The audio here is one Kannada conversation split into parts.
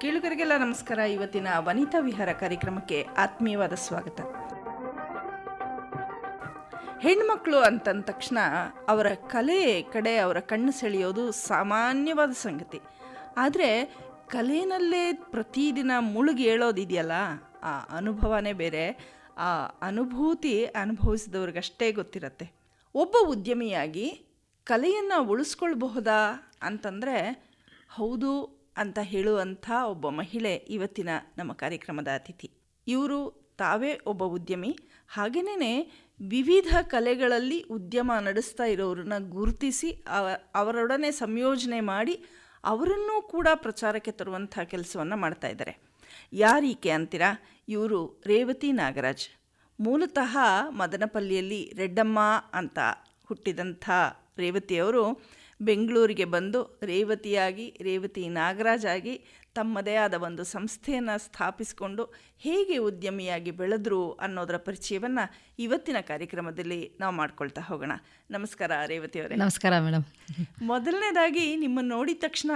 ಕೇಳುಗರಿಗೆಲ್ಲ ನಮಸ್ಕಾರ. ಇವತ್ತಿನ ವನಿತಾ ವಿಹಾರ ಕಾರ್ಯಕ್ರಮಕ್ಕೆ ಆತ್ಮೀಯವಾದ ಸ್ವಾಗತ. ಹೆಣ್ಮಕ್ಳು ಅಂತಂದ ತಕ್ಷಣ ಅವರ ಕಲೆ ಕಡೆ ಅವರ ಕಣ್ಣು ಸೆಳೆಯೋದು ಸಾಮಾನ್ಯವಾದ ಸಂಗತಿ. ಆದರೆ ಕಲೆಯಲ್ಲೇ ಪ್ರತಿದಿನ ಮುಳುಗಿ ಹೇಳೋದಿದೆಯಲ್ಲ ಆ ಅನುಭವನೇ ಬೇರೆ. ಆ ಅನುಭೂತಿ ಅನುಭವಿಸಿದವ್ರಿಗಷ್ಟೇ ಗೊತ್ತಿರತ್ತೆ. ಒಬ್ಬ ಉದ್ಯಮಿಯಾಗಿ ಕಲೆಯನ್ನು ಉಳಿಸ್ಕೊಳ್ಬಹುದಾ ಅಂತಂದರೆ, ಹೌದು ಅಂತ ಹೇಳುವಂಥ ಒಬ್ಬ ಮಹಿಳೆ ಇವತ್ತಿನ ನಮ್ಮ ಕಾರ್ಯಕ್ರಮದ ಅತಿಥಿ. ಇವರು ತಾವೇ ಒಬ್ಬ ಉದ್ಯಮಿ. ಹಾಗೆಯೇ ವಿವಿಧ ಕಲೆಗಳಲ್ಲಿ ಉದ್ಯಮ ನಡೆಸ್ತಾ ಇರೋರನ್ನ ಗುರುತಿಸಿ ಅವರೊಡನೆ ಸಂಯೋಜನೆ ಮಾಡಿ ಅವರನ್ನೂ ಕೂಡ ಪ್ರಚಾರಕ್ಕೆ ತರುವಂಥ ಕೆಲಸವನ್ನು ಮಾಡ್ತಾ ಇದ್ದಾರೆ. ಯಾರೀಕೆ ಅಂತೀರಾ? ಇವರು ರೇವತಿ ನಾಗರಾಜ್. ಮೂಲತಃ ಮದನಪಲ್ಲಿಯಲ್ಲಿ ರೆಡ್ಡಮ್ಮ ಅಂತ ಹುಟ್ಟಿದಂಥ ರೇವತಿಯವರು ಬೆಂಗಳೂರಿಗೆ ಬಂದು ರೇವತಿಯಾಗಿ ರೇವತಿ ನಾಗರಾಜ್ ಆಗಿ ತಮ್ಮದೇ ಆದ ಒಂದು ಸಂಸ್ಥೆಯನ್ನು ಸ್ಥಾಪಿಸಿಕೊಂಡು ಹೇಗೆ ಉದ್ಯಮಿಯಾಗಿ ಬೆಳೆದ್ರು ಅನ್ನೋದರ ಪರಿಚಯವನ್ನು ಇವತ್ತಿನ ಕಾರ್ಯಕ್ರಮದಲ್ಲಿ ನಾವು ಮಾಡ್ಕೊಳ್ತಾ ಹೋಗೋಣ. ನಮಸ್ಕಾರ ರೇವತಿಯವರೇ ನಮಸ್ಕಾರ ಮೇಡಮ್ ಮೊದಲನೇದಾಗಿ ನಿಮ್ಮನ್ನು ನೋಡಿದ ತಕ್ಷಣ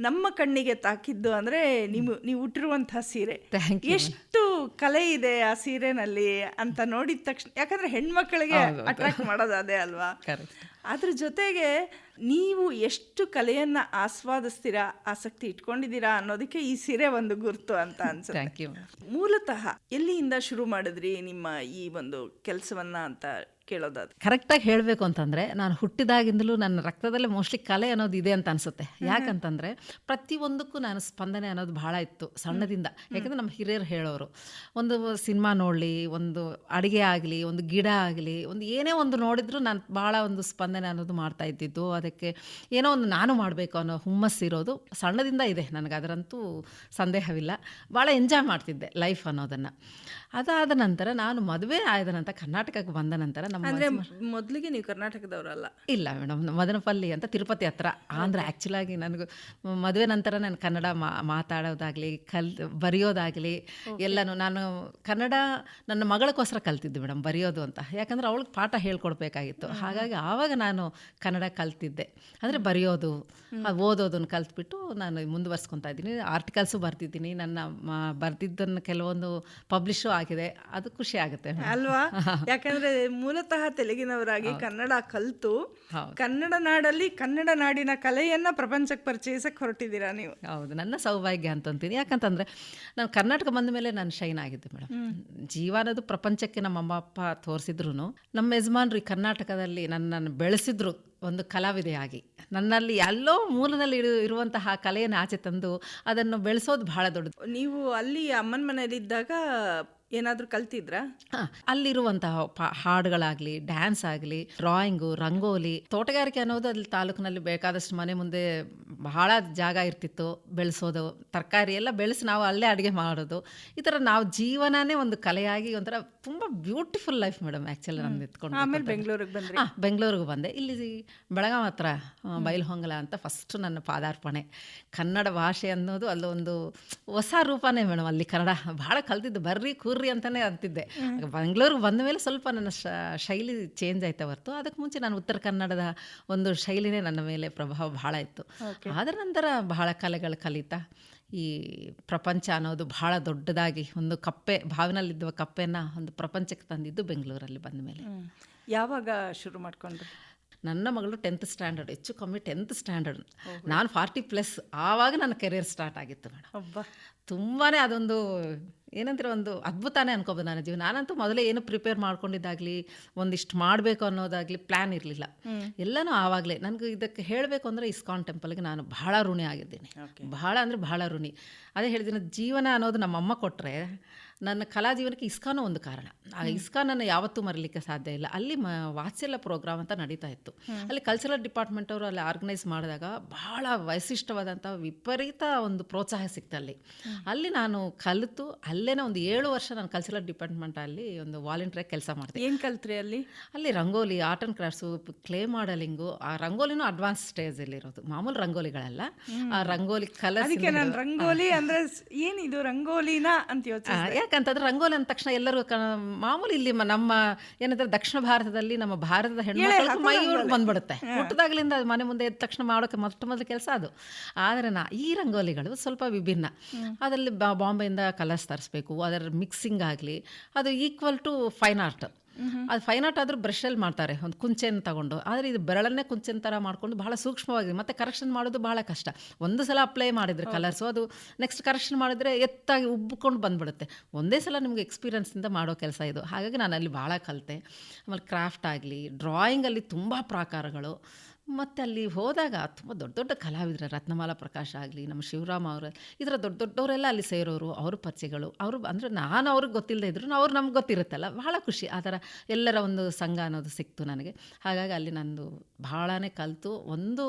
ನಮ್ಮ ಕಣ್ಣಿಗೆ ತಾಕಿದ್ದು ಅಂದರೆ ನೀವು ನೀವು ಉಟ್ಟಿರುವಂಥ ಸೀರೆ. ಎಷ್ಟು ಕಲೆ ಇದೆ ಆ ಸೀರೆನಲ್ಲಿ ಅಂತ ನೋಡಿದ ತಕ್ಷಣ ಯಾಕಂದರೆ ಹೆಣ್ಮಕ್ಳಿಗೆ ಅಟ್ರಾಕ್ಟ್ ಮಾಡೋದು ಅದೇ ಅಲ್ವಾ. ಅದ್ರ ಜೊತೆಗೆ ನೀವು ಎಷ್ಟು ಕಲೆಯನ್ನ ಆಸ್ವಾದಿಸ್ತೀರಾ ಆಸಕ್ತಿ ಇಟ್ಕೊಂಡಿದ್ದೀರಾ ಅನ್ನೋದಕ್ಕೆ ಈ ಸೀರೆ ಒಂದು ಗುರುತು ಅಂತ ಅನ್ಸುತ್ತೆ. ಮೂಲತಃ ಎಲ್ಲಿಯಿಂದ ಶುರು ಮಾಡಿದ್ರಿ ನಿಮ್ಮ ಈ ಒಂದು ಕೆಲಸವನ್ನ ಅಂತ ಕೇಳೋದಾದ್ರೆ ಕರೆಕ್ಟಾಗಿ ಹೇಳಬೇಕು ಅಂತಂದರೆ ನಾನು ಹುಟ್ಟಿದಾಗಿಂದಲೂ ನನ್ನ ರಕ್ತದಲ್ಲೇ ಮೋಸ್ಟ್ಲಿ ಕಲೆ ಅನ್ನೋದು ಇದೆ ಅಂತ ಅನಿಸುತ್ತೆ. ಯಾಕಂತಂದರೆ ಪ್ರತಿಯೊಂದಕ್ಕೂ ನಾನು ಸ್ಪಂದನೆ ಅನ್ನೋದು ಭಾಳ ಇತ್ತು ಸಣ್ಣದಿಂದ. ಯಾಕಂದರೆ ನಮ್ಮ ಹಿರಿಯರು ಹೇಳೋರು ಒಂದು ಸಿನಿಮಾ ನೋಡಲಿ ಒಂದು ಅಡುಗೆ ಆಗಲಿ ಒಂದು ಗಿಡ ಆಗಲಿ ಒಂದು ಏನೇ ಒಂದು ನೋಡಿದರೂ ನಾನು ಭಾಳ ಒಂದು ಸ್ಪಂದನೆ ಅನ್ನೋದು ಮಾಡ್ತಾ ಇದ್ದಿದ್ದು. ಅದಕ್ಕೆ ಏನೋ ಒಂದು ನಾನು ಮಾಡಬೇಕು ಅನ್ನೋ ಹುಮ್ಮಸ್ಸಿರೋದು ಸಣ್ಣದಿಂದ ಇದೆ. ನನಗೆ ಅದರಂತೂ ಸಂದೇಹವಿಲ್ಲ. ಭಾಳ ಎಂಜಾಯ್ ಮಾಡ್ತಿದ್ದೆ ಲೈಫ್ ಅನ್ನೋದನ್ನು. ಅದಾದ ನಂತರ ನಾನು ಮದುವೆ ಆದ ನಂತರ ಕರ್ನಾಟಕಕ್ಕೆ ಬಂದ ನಂತರ ನಮ್ಮ ಅಂದ್ರೆ ಮೊದಲಿಗೆ ನೀವು ಕರ್ನಾಟಕದವರಲ್ಲ? ಇಲ್ಲ ಮೇಡಮ್ ಮದನಪಲ್ಲಿ ಅಂತ ತಿರುಪತಿ ಹತ್ರ. ಆಂಧ್ರ ಆ್ಯಕ್ಚುಲಾಗಿ ನನಗೆ ಮದುವೆ ನಂತರ ನಾನು ಕನ್ನಡ ಮಾ ಮಾತಾಡೋದಾಗಲಿ ಕಲ್ ಬರೆಯೋದಾಗಲಿ ಎಲ್ಲನೂ ನಾನು ಕನ್ನಡ ನನ್ನ ಮಗಳಕ್ಕೋಸ್ಕರ ಕಲ್ತಿದ್ದೆ ಮೇಡಮ್ ಬರೆಯೋದು ಅಂತ. ಯಾಕಂದ್ರೆ ಅವಳಿಗೆ ಪಾಠ ಹೇಳ್ಕೊಡ್ಬೇಕಾಗಿತ್ತು. ಹಾಗಾಗಿ ಆವಾಗ ನಾನು ಕನ್ನಡ ಕಲ್ತಿದ್ದೆ. ಅಂದರೆ ಬರೆಯೋದು ಓದೋದನ್ನು ಕಲ್ತ್ಬಿಟ್ಟು ನಾನು ಮುಂದುವರ್ಸ್ಕೊತಾ ಇದ್ದೀನಿ. ಆರ್ಟಿಕಲ್ಸು ಬರ್ತಿದ್ದೀನಿ. ನನ್ನ ಬರ್ದಿದ್ದನ್ನು ಕೆಲವೊಂದು ಪಬ್ಲಿಷು ಆಗಿದೆ ಅದು ಖುಷಿ ಆಗುತ್ತೆ. ಅಲ್ವಾ? ಯಾಕಂದ್ರೆ ಮೂಲತಃ ತೆಲುಗಿನವರಾಗಿ ಕನ್ನಡ ಕಲ್ತು ಕನ್ನಡ ನಾಡಲ್ಲಿ ಕನ್ನಡ ನಾಡಿನ ಕಲೆಯನ್ನ ಪ್ರಪಂಚಕ್ಕೆ ಪರಿಚಯಿಸಕ್ಕೆ ಹೊರಟಿದ್ದೀರಾ ನೀವು? ಹೌದು. ನನ್ನ ಸೌಭಾಗ್ಯ ಅಂತಂತೀನಿ. ಯಾಕಂತಂದ್ರೆ ನಾನು ಕರ್ನಾಟಕ ಬಂದ ಮೇಲೆ ನಾನು ಶೈನ್ ಆಗಿದ್ದೆ ಮೇಡಮ್ ಜೀವನದು ಪ್ರಪಂಚಕ್ಕೆ ನಮ್ಮ ಅಮ್ಮ ಅಪ್ಪ ತೋರಿಸಿದ್ರು ನಮ್ಮ ಯಜಮಾನ್ರು ಕರ್ನಾಟಕದಲ್ಲಿ ನನ್ನನ್ನು ಬೆಳೆಸಿದ್ರು. ಒಂದು ಕಲಾವಿದೆಯಾಗಿ ನನ್ನಲ್ಲಿ ಎಲ್ಲೋ ಮೂಲದಲ್ಲಿ ಇರು ಇರುವಂತಹ ಕಲೆಯನ್ನು ಆಚೆ ತಂದು ಅದನ್ನು ಬೆಳೆಸೋದು ಬಹಳ ದೊಡ್ಡದು. ನೀವು ಅಲ್ಲಿ ಅಮ್ಮನ ಮನೆಯಲ್ಲಿದ್ದಾಗ ಏನಾದರೂ ಕಲ್ತಿದ್ರ? ಅಲ್ಲಿರುವಂತಹ ಹಾಡುಗಳಾಗಲಿ ಡ್ಯಾನ್ಸ್ ಆಗಲಿ ಡ್ರಾಯಿಂಗು ರಂಗೋಲಿ ತೋಟಗಾರಿಕೆ ಅನ್ನೋದು ಅಲ್ಲಿ ತಾಲೂಕಿನಲ್ಲಿ ಬೇಕಾದಷ್ಟು ಮನೆ ಮುಂದೆ ಬಹಳ ಜಾಗ ಇರ್ತಿತ್ತು. ಬೆಳೆಸೋದು ತರಕಾರಿ ಎಲ್ಲ ಬೆಳೆಸಿ ನಾವು ಅಲ್ಲೇ ಅಡುಗೆ ಮಾಡೋದು. ಈ ಥರ ನಾವು ಜೀವನನೇ ಒಂದು ಕಲೆಯಾಗಿ ಒಂಥರ ತುಂಬ ಬ್ಯೂಟಿಫುಲ್ ಲೈಫ್ ಮೇಡಮ್ ಆ್ಯಕ್ಚುಲಿ ನಾನು ಎತ್ಕೊಂಡು ಆಮೇಲೆ ಬೆಂಗಳೂರಿಗೆ ಬಂದೆ ಹಾಂ ಬೆಂಗಳೂರಿಗೆ ಬಂದೆ. ಇಲ್ಲಿ ಬೆಳಗಾಂ ಹತ್ರ ಬಯಲು ಬೈಲಹೊಂಗಲ ಅಂತ ಫಸ್ಟ್ ನನ್ನ ಪಾದಾರ್ಪಣೆ. ಕನ್ನಡ ಭಾಷೆ ಅನ್ನೋದು ಅಲ್ಲೊಂದು ಹೊಸ ರೂಪನೇ ಮೇಡಮ್ ಅಲ್ಲಿ ಕನ್ನಡ. ಭಾಳ ಕಲ್ತಿದ್ದು ಬರ್ರಿ ಕೂರ್ರಿ ಅಂತಲೇ ಅಂತಿದ್ದೆ. ಬೆಂಗಳೂರಿಗೆ ಬಂದ ಮೇಲೆ ಸ್ವಲ್ಪ ನನ್ನ ಶೈಲಿ ಚೇಂಜ್ ಆಯ್ತಾ ಹೊರತು. ಅದಕ್ಕೆ ಮುಂಚೆ ನಾನು ಉತ್ತರ ಕನ್ನಡದ ಒಂದು ಶೈಲಿನೇ ನನ್ನ ಮೇಲೆ ಪ್ರಭಾವ ಭಾಳ ಇತ್ತು. ಅದರ ನಂತರ ಬಹಳ ಕಲೆಗಳು ಕಲಿತಾ. ಈ ಪ್ರಪಂಚ ಅನ್ನೋದು ಬಹಳ ದೊಡ್ಡದಾಗಿ ಒಂದು ಕಪ್ಪೆ ಭಾವನಲ್ಲಿದ್ದ ಕಪ್ಪೆನ ಒಂದು ಪ್ರಪಂಚಕ್ಕೆ ತಂದಿದ್ದು ಬೆಂಗಳೂರಲ್ಲಿ ಬಂದ ಮೇಲೆ. ಯಾವಾಗ ಶುರು ಮಾಡ್ಕೊಂಡ್ರಿ? ನನ್ನ ಮಗಳು ಟೆಂತ್ ಸ್ಟ್ಯಾಂಡರ್ಡ್ ಹೆಚ್ಚು ಕಮ್ಮಿ ಟೆಂತ್ ಸ್ಟ್ಯಾಂಡರ್ಡ್ ನಾನು ಫಾರ್ಟಿ ಪ್ಲಸ್ ಆವಾಗ ನನ್ನ ಕೆರಿಯರ್ ಸ್ಟಾರ್ಟ್ ಆಗಿತ್ತು ಮೇಡಮ್ ತುಂಬಾ ಅದೊಂದು ಏನಂದ್ರೆ ಒಂದು ಅದ್ಭುತನೇ ಅನ್ಕೋಬೋದು ನನ್ನ ಜೀವನ. ನಾನಂತೂ ಮೊದಲೇ ಏನು ಪ್ರಿಪೇರ್ ಮಾಡ್ಕೊಂಡಿದ್ದಾಗಲಿ ಒಂದಿಷ್ಟು ಮಾಡಬೇಕು ಅನ್ನೋದಾಗಲಿ ಪ್ಲ್ಯಾನ್ ಇರಲಿಲ್ಲ. ಎಲ್ಲನೂ ಆವಾಗಲೇ. ನನಗೆ ಇದಕ್ಕೆ ಹೇಳಬೇಕು ಅಂದರೆ ಇಸ್ಕಾನ್ ಟೆಂಪಲ್ಗೆ ನಾನು ಬಹಳ ಋಣಿ ಆಗಿದ್ದೀನಿ. ಬಹಳ ಅಂದರೆ ಬಹಳ ಋಣಿ. ಅದೇ ಹೇಳಿದ್ದೀನಿ ಜೀವನ ಅನ್ನೋದು ನಮ್ಮಮ್ಮ ಕೊಟ್ಟರೆ ನನ್ನ ಕಲಾ ಜೀವನಕ್ಕೆ ಇಸ್ಕಾನು ಒಂದು ಕಾರಣ. ಆ ಇಸ್ಕಾನನ್ನು ಯಾವತ್ತೂ ಮರಲಿಕ್ಕೆ ಸಾಧ್ಯ ಇಲ್ಲ. ಅಲ್ಲಿ ಮ ವಾತ್ಸಲ್ಯ ಪ್ರೋಗ್ರಾಮ್ ಅಂತ ನಡೀತಾ ಇತ್ತು. ಅಲ್ಲಿ ಕಲ್ಚರಲ್ ಡಿಪಾರ್ಟ್ಮೆಂಟ್ ಅವರು ಅಲ್ಲಿ ಆರ್ಗನೈಸ್ ಮಾಡಿದಾಗ ಬಹಳ ವೈಶಿಷ್ಟವಾದಂಥ ವಿಪರೀತ ಒಂದು ಪ್ರೋತ್ಸಾಹ ಸಿಕ್ತು ಅಲ್ಲಿ. ಅಲ್ಲಿ ನಾನು ಕಲಿತು ಅಲ್ಲೇನೇ ಒಂದು ಏಳು ವರ್ಷ ನಾನು ಕಲ್ಚರಲ್ ಡಿಪಾರ್ಟ್ಮೆಂಟ್ ಅಲ್ಲಿ ಒಂದು ವಾಲಂಟಿಯರ್ ಕೆಲಸ ಮಾಡಿದೆ. ಏನು ಕಲ್ತ್ರಿ ಅಲ್ಲಿ? ಅಲ್ಲಿ rangoli art and crafts clay modelling ಆ ರಂಗೋಲಿನೂ ಅಡ್ವಾನ್ಸ್ ಸ್ಟೇಜಲ್ಲಿರೋದು ಮಾಮೂಲು ರಂಗೋಲಿಗಳಲ್ಲ. ಆ ರಂಗೋಲಿ ಕಲಸಿ ರಂಗೋಲಿ ಅಂದ್ರೆ ಏನಿದು ರಂಗೋಲಿನ ಅಂತ ಯೋಚಿಸಿದೆ. ಯಾಕಂತಂದ್ರೆ ರಂಗೋಲಿ ಅಂದ ತಕ್ಷಣ ಎಲ್ಲರೂ ಮಾಮೂಲಿ ಇಲ್ಲಿ ನಮ್ಮ ಏನಂದ್ರೆ ದಕ್ಷಿಣ ಭಾರತದಲ್ಲಿ ನಮ್ಮ ಭಾರತದ ಹೆಣ್ಮಕ್ಳು ಮೈ ಬಂದ್ಬಿಡುತ್ತೆ. ಹುಟ್ಟದಾಗ್ಲಿಂದ ಮನೆ ಮುಂದೆ ಎದ್ದ ತಕ್ಷಣ ಮಾಡೋಕೆ ಮೊಟ್ಟ ಮೊದಲ ಕೆಲಸ ಅದು. ಆದರೆ ನಾ ಈ ರಂಗೋಲಿಗಳು ಸ್ವಲ್ಪ ವಿಭಿನ್ನ. ಅದರಲ್ಲಿ ಬಾಂಬೆಯಿಂದ ಕಲರ್ಸ್ ತರಿಸ್ಬೇಕು ಅದರ ಮಿಕ್ಸಿಂಗ್ ಆಗಲಿ ಅದು ಈಕ್ವಲ್ ಟು ಫೈನ್ ಆರ್ಟ್ ಅದು ಫೈನ್ ಆರ್ಟ್ ಆದರೂ ಬ್ರಷಲ್ಲಿ ಮಾಡ್ತಾರೆ ಒಂದು ಕುಂಚೆನ ತಗೊಂಡು. ಆದರೆ ಇದು ಬೆರಳನ್ನೇ ಕುಂಚೆನ ಥರ ಮಾಡ್ಕೊಂಡು ಬಹಳ ಸೂಕ್ಷ್ಮವಾಗಿದೆ. ಮತ್ತೆ ಕರೆಕ್ಷನ್ ಮಾಡೋದು ಬಹಳ ಕಷ್ಟ. ಒಂದು ಸಲ ಅಪ್ಲೈ ಮಾಡಿದ್ರೆ ಕಲರ್ಸು ಅದು ನೆಕ್ಸ್ಟ್ ಕರೆಕ್ಷನ್ ಮಾಡಿದ್ರೆ ಎತ್ತಾಗಿ ಉಬ್ಬಿಕೊಂಡು ಬಂದ್ಬಿಡುತ್ತೆ. ಒಂದೇ ಸಲ ನಿಮಗೆ ಎಕ್ಸ್ಪೀರಿಯನ್ಸಿಂದ ಮಾಡೋ ಕೆಲಸ ಇದು. ಹಾಗಾಗಿ ನಾನು ಅಲ್ಲಿ ಭಾಳ ಕಲಿತೆ. ಆಮೇಲೆ ಕ್ರಾಫ್ಟ್ ಆಗಲಿ ಡ್ರಾಯಿಂಗಲ್ಲಿ ತುಂಬ ಪ್ರಾಕಾರಗಳು. ಮತ್ತು ಅಲ್ಲಿ ಹೋದಾಗ ತುಂಬ ದೊಡ್ಡ ದೊಡ್ಡ ಕಲಾವಿದರ ರತ್ನಮಾಲಾ ಪ್ರಕಾಶ ಆಗಲಿ ನಮ್ಮ ಶಿವರಾಮ್ ಅವರ ಈ ಥರ ದೊಡ್ಡ ದೊಡ್ಡವರೆಲ್ಲ ಅಲ್ಲಿ ಸೇರೋರು ಅವ್ರ ಪರಿಚಯಗಳು ಅವರು ಅಂದರೆ ನಾನು ಅವ್ರಿಗೆ ಗೊತ್ತಿಲ್ಲದೆ ಇದ್ರು ಅವ್ರು ನಮ್ಗೆ ಗೊತ್ತಿರುತ್ತಲ್ಲ. ಭಾಳ ಖುಷಿ ಆ ಥರ ಎಲ್ಲರ ಒಂದು ಸಂಘ ಅನ್ನೋದು ಸಿಕ್ತು ನನಗೆ. ಹಾಗಾಗಿ ಅಲ್ಲಿ ನಂದು ಭಾಳನೇ ಕಲಿತು. ಒಂದು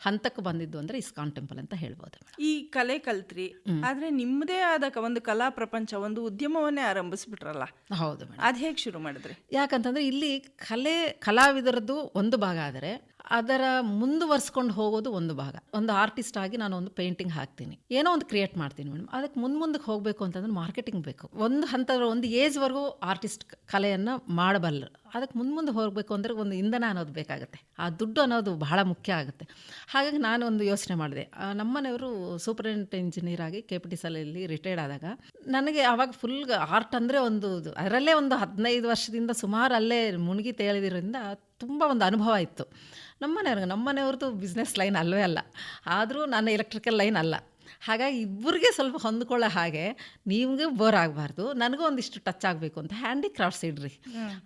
ಹಂತಕ್ಕೆ ಬಂದಿದ್ದು ಅಂದರೆ ಇಸ್ಕಾನ್ ಟೆಂಪಲ್ ಅಂತ ಹೇಳ್ಬೋದು ಈ ಕಲೆ ಕಲ್ತ್ರಿ. ಆದರೆ ನಿಮ್ಮದೇ ಆದ ಒಂದು ಕಲಾ ಪ್ರಪಂಚ ಒಂದು ಉದ್ಯಮವನ್ನೇ ಆರಂಭಿಸ್ಬಿಟ್ರಲ್ಲ. ಹೌದು ಮೇಡಮ್. ಅದು ಹೇಗೆ ಶುರು ಮಾಡಿದ್ರಿ? ಯಾಕಂತಂದರೆ ಇಲ್ಲಿ ಕಲೆ ಕಲಾವಿದರದ್ದು ಒಂದು ಭಾಗ ಆದರೆ ಅದರ ಮುಂದುವರ್ಸ್ಕೊಂಡು ಹೋಗೋದು ಒಂದು ಭಾಗ. ಒಂದು ಆರ್ಟಿಸ್ಟ್ ಆಗಿ ನಾನು ಒಂದು ಪೇಂಟಿಂಗ್ ಹಾಕ್ತೀನಿ. ಏನೋ ಒಂದು ಕ್ರಿಯೇಟ್ ಮಾಡ್ತೀನಿ ಮೇಡಮ್. ಅದಕ್ಕೆ ಮುಂದೆ ಮುಂದಕ್ಕೆ ಹೋಗಬೇಕು ಅಂತಂದ್ರೆ ಮಾರ್ಕೆಟಿಂಗ್ ಬೇಕು. ಒಂದು ಹಂತದ, ಒಂದು ಏಜ್ವರೆಗೂ ಆರ್ಟಿಸ್ಟ್ ಕಲೆಯನ್ನು ಮಾಡಬಲ್ಲ. ಅದಕ್ಕೆ ಮುಂದೆ ಮುಂದೆ ಹೋಗಬೇಕು ಅಂದರೆ ಒಂದು ಇಂಧನ ಅನ್ನೋದು ಬೇಕಾಗುತ್ತೆ. ಆ ದುಡ್ಡು ಅನ್ನೋದು ಬಹಳ ಮುಖ್ಯ ಆಗುತ್ತೆ. ಹಾಗಾಗಿ ನಾನು ಒಂದು ಯೋಚನೆ ಮಾಡಿದೆ. ನಮ್ಮನೆಯವರು ಸೂಪರಿಂಟ್ ಇಂಜಿನಿಯರ್ ಆಗಿ ಕೆ ಪಿ ಟಿ ಸಲಲ್ಲಿ ರಿಟೈರ್ಡ್ ಆದಾಗ ನನಗೆ ಆವಾಗ ಫುಲ್ ಆರ್ಟ್ ಅಂದರೆ ಒಂದು ಅದರಲ್ಲೇ ಒಂದು ಹದಿನೈದು ವರ್ಷದಿಂದ ಸುಮಾರು ಅಲ್ಲೇ ಮುಳುಗಿ ತೇಳಿದ್ರಿಂದ ತುಂಬ ಒಂದು ಅನುಭವ ಇತ್ತು. ನಮ್ಮನೆಯವ್ರಿಗೆ ನಮ್ಮನೆಯವ್ರದ್ದು ಬಿಸ್ನೆಸ್ ಲೈನ್ ಅಲ್ಲವೇ ಅಲ್ಲ. ಆದರೂ ನಾನು ಎಲೆಕ್ಟ್ರಿಕಲ್ ಲೈನ್ ಅಲ್ಲ. ಹಾಗಾಗಿ ಇಬ್ಬರಿಗೆ ಸ್ವಲ್ಪ ಹೊಂದ್ಕೊಳ್ಳೋ ಹಾಗೆ ನಿಮಗೆ ಬೋರ್ ಆಗಬಾರ್ದು. ನನಗೂ ಒಂದಿಷ್ಟು ಟಚ್ ಆಗಬೇಕು ಅಂತ ಹ್ಯಾಂಡಿಕ್ರಾಫ್ಟ್ಸ್ ಇಡ್ರಿ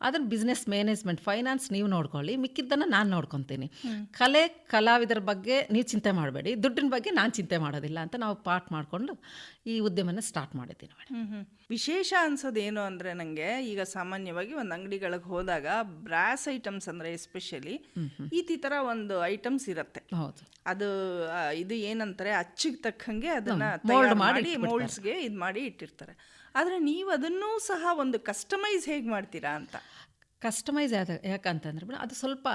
ಅದನ್ನು ಬಿಸ್ನೆಸ್ ಮ್ಯಾನೇಜ್ಮೆಂಟ್ ಫೈನಾನ್ಸ್ ನೀವು ನೋಡ್ಕೊಳ್ಳಿ. ಮಿಕ್ಕಿದ್ದನ್ನು ನಾನು ನೋಡ್ಕೊತೀನಿ. ಕಲೆ ಕಲಾವಿದರ ಬಗ್ಗೆ ನೀವು ಚಿಂತೆ ಮಾಡಬೇಡಿ. ದುಡ್ಡಿನ ಬಗ್ಗೆ ನಾನು ಚಿಂತೆ ಮಾಡೋದಿಲ್ಲ ಅಂತ ನಾವು ಪಾಠ ಮಾಡಿಕೊಂಡು ಈ ಉದ್ಯಮನ ಸ್ಟಾರ್ಟ್ ಮಾಡಿದ್ದೀನಿ ಮೇಡಮ್. ವಿಶೇಷ ಅನ್ಸೋದೇನು ಅಂದರೆ ಅಂದ್ರೆ ನಂಗೆ ಈಗ ಸಾಮಾನ್ಯವಾಗಿ ಒಂದು ಅಂಗಡಿಗಳಿಗೆ ಹೋದಾಗ ಬ್ರಾಸ್ ಐಟಮ್ಸ್ ಅಂದ್ರೆ ಎಸ್ಪೆಷಲಿ ಈ ಥರ ಒಂದು ಐಟಮ್ಸ್ ಇರುತ್ತೆ. ಹೌದು. ಅದು ಇದು ಏನಂತಾರೆ ಅಚ್ಚಿಗೆ ತಕ್ಕಂಗೆ ಅದನ್ನ ಮಾಡಿ ಮೋಲ್ಡ್ಸ್ಗೆ ಇದು ಮಾಡಿ ಇಟ್ಟಿರ್ತಾರೆ. ಆದರೆ ನೀವು ಅದನ್ನೂ ಸಹ ಒಂದು ಕಸ್ಟಮೈಸ್ ಹೇಗೆ ಮಾಡ್ತೀರಾ ಅಂತ? ಕಸ್ಟಮೈಸ್ ಆದ ಯಾಕಂತಂದ್ರೆ ಅದು ಸ್ವಲ್ಪ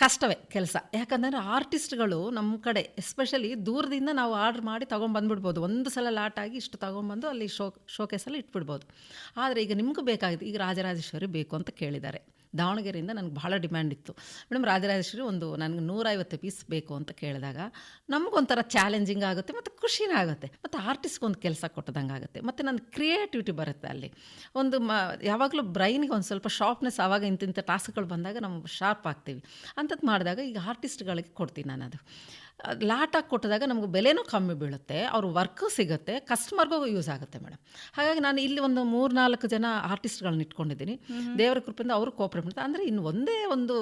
ಕಷ್ಟವೇ ಕೆಲಸ. ಯಾಕಂದರೆ ಆರ್ಟಿಸ್ಟ್ಗಳು ನಮ್ಮ ಕಡೆ ಎಸ್ಪೆಷಲಿ ದೂರದಿಂದ ನಾವು ಆರ್ಡ್ರ್ ಮಾಡಿ ತೊಗೊಂಬಂದ್ಬಿಡ್ಬೋದು. ಒಂದು ಸಲ ಲಾಟ್ ಆಗಿ ಇಷ್ಟು ತೊಗೊಂಬಂದು ಅಲ್ಲಿ ಶೋ ಶೋಕೇಸಲ್ಲಿ ಇಟ್ಬಿಡ್ಬೋದು. ಆದರೆ ಈಗ ನಿಮ್ಗೆ ಬೇಕಾಗಿದೆ ಈಗ ರಾಜರಾಜೇಶ್ವರಿ ಬೇಕು ಅಂತ ಕೇಳಿದ್ದಾರೆ. ದಾವಣಗೆರೆಯಿಂದ ನನಗೆ ಭಾಳ ಡಿಮ್ಯಾಂಡ್ ಇತ್ತು. ಮೇಡಮ್, ರಾಜರಾಜೇಶ್ವರಿ ಒಂದು ನನಗೆ ನೂರೈವತ್ತು ಪೀಸ್ ಬೇಕು ಅಂತ ಕೇಳಿದಾಗ ನಮಗೊಂಥರ ಚಾಲೆಂಜಿಂಗ್ ಆಗುತ್ತೆ ಮತ್ತು ಖುಷಿನೂ ಆಗುತ್ತೆ. ಮತ್ತು ಆರ್ಟಿಸ್ಟ್ಗೆ ಒಂದು ಕೆಲಸ ಕೊಟ್ಟದಂಗೆ ಆಗುತ್ತೆ. ಮತ್ತು ನನ್ನ ಕ್ರಿಯೇಟಿವಿಟಿ ಬರುತ್ತೆ ಅಲ್ಲಿ. ಒಂದು ಮ, ಯಾವಾಗಲೂ ಬ್ರೈನಿಗೆ ಒಂದು ಸ್ವಲ್ಪ ಶಾರ್ಪ್ನೆಸ್ ಆವಾಗ ಇಂತಿಂಥ ಟಾಸ್ಕ್ಗಳು ಬಂದಾಗ ನಾವು ಶಾರ್ಪ್ ಆಗ್ತೀವಿ. ಅಂಥದ್ದು ಮಾಡಿದಾಗ ಈಗ ಆರ್ಟಿಸ್ಟ್ಗಳಿಗೆ ಕೊಡ್ತೀನಿ ನಾನು ಅದ್ ಲಾಟಾಗಿ ಕೊಟ್ಟಿದಾಗ ನಮಗೆ ಬೆಲೆನೂ ಕಮ್ಮಿ ಬೀಳುತ್ತೆ ಅವ್ರ ವರ್ಕು ಸಿಗುತ್ತೆ ಕಸ್ಟಮರ್ಗೂ ಯೂಸ್ ಆಗುತ್ತೆ ಮೇಡಮ್ ಹಾಗಾಗಿ ನಾನು ಇಲ್ಲಿ ಒಂದು ಮೂರು ನಾಲ್ಕು ಜನ ಆರ್ಟಿಸ್ಟ್ಗಳನ್ನ ಇಟ್ಕೊಂಡಿದ್ದೀನಿ. ದೇವರ ಕೃಪೆಯಿಂದ ಅವರು ಕೋಪರೇಟ್ ಮಾಡ್ತಾರೆ. ಅಂದರೆ ಇನ್ನು ಒಂದೇ ಒಂದು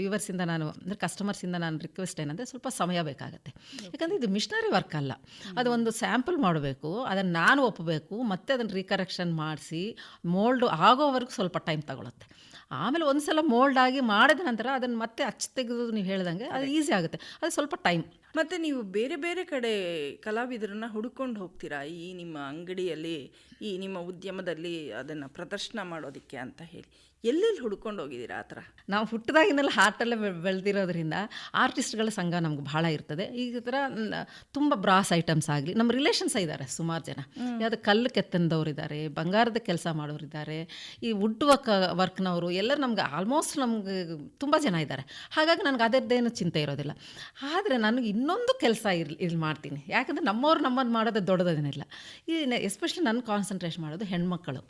ವ್ಯೂವರ್ಸಿಂದ ನಾನು ಅಂದರೆ ಕಸ್ಟಮರ್ಸಿಂದ ನಾನು ರಿಕ್ವೆಸ್ಟ್ ಏನಂದರೆ ಸ್ವಲ್ಪ ಸಮಯ ಬೇಕಾಗುತ್ತೆ. ಯಾಕಂದರೆ ಇದು ಮಿಷನರಿ ವರ್ಕ್ ಅಲ್ಲ. ಅದು ಒಂದು ಸ್ಯಾಂಪಲ್ ಮಾಡಬೇಕು ಅದನ್ನು ನಾನು ಒಪ್ಪಬೇಕು ಮತ್ತೆ ಅದನ್ನು ರೀಕರೆಕ್ಷನ್ ಮಾಡಿಸಿ ಮೋಲ್ಡ್ ಆಗೋವರೆಗೂ ಸ್ವಲ್ಪ ಟೈಮ್ ತಗೊಳುತ್ತೆ. ಆಮೇಲೆ ಒಂದು ಸಲ ಮೋಲ್ಡ್ ಆಗಿ ಮಾಡಿದ ನಂತರ ಅದನ್ನು ಮತ್ತೆ ಅಚ್ಚ ತೆಗೆದು ನೀವು ಹೇಳ್ದಂಗೆ ಅದು ಈಸಿ ಆಗುತ್ತೆ. ಅದು ಸ್ವಲ್ಪ ಟೈಮ್ ಮತ್ತೆ ನೀವು ಬೇರೆ ಬೇರೆ ಕಡೆ ಕಲಾವಿದರನ್ನ ಹುಡ್ಕೊಂಡು ಹೋಗ್ತೀರಾ? ಈ ನಿಮ್ಮ ಅಂಗಡಿಯಲ್ಲಿ ಈ ನಿಮ್ಮ ಉದ್ಯಮದಲ್ಲಿ ಅದನ್ನ ಪ್ರದರ್ಶನ ಮಾಡೋದಕ್ಕೆ ಅಂತ ಹೇಳಿ. ಎಲ್ಲೆಲ್ಲಿ ಹುಡ್ಕೊಂಡು ಹೋಗಿದ್ದೀರಾ ಆ ಥರ? ನಾವು ಹುಟ್ಟಿದಾಗಿನೆಲ್ಲ ಹಾರ್ಟಲ್ಲೇ ಬೆಳೆದಿರೋದ್ರಿಂದ ಆರ್ಟಿಸ್ಟ್ಗಳ ಸಂಘ ನಮ್ಗೆ ಭಾಳ ಇರ್ತದೆ. ಈ ಥರ ತುಂಬ ಬ್ರಾಸ್ ಐಟಮ್ಸ್ ಆಗಲಿ ನಮ್ಮ ರಿಲೇಷನ್ಸ್ ಇದ್ದಾರೆ ಸುಮಾರು ಜನ. ಯಾವುದು ಕಲ್ಲು ಕೆತ್ತನದವ್ರು ಇದ್ದಾರೆ ಬಂಗಾರದ ಕೆಲಸ ಮಾಡೋರು ಇದ್ದಾರೆ ಈ ವುಡ್ ವರ್ಕ್ ವರ್ಕ್ನವರು ಎಲ್ಲರೂ ನಮ್ಗೆ ಆಲ್ಮೋಸ್ಟ್ ನಮ್ಗೆ ತುಂಬ ಜನ ಇದ್ದಾರೆ. ಹಾಗಾಗಿ ನನಗೆ ಅದರದ್ದೇನು ಚಿಂತೆ ಇರೋದಿಲ್ಲ. ಆದರೆ ನನಗೆ ಇನ್ನೊಂದು ಕೆಲಸ ಇರಲಿ ಇಲ್ಲಿ ಮಾಡ್ತೀನಿ. ಯಾಕಂದರೆ ನಮ್ಮವ್ರು ನಮ್ಮನ್ನು ಮಾಡೋದು ದೊಡ್ಡದೇನಿಲ್ಲ. ಈ ಎಸ್ಪೆಷಲಿ ನನ್ನ ಕಾನ್ಸಂಟ್ರೇಷನ್ ಮಾಡೋದು ಹೆಣ್ಮಕ್ಕಳು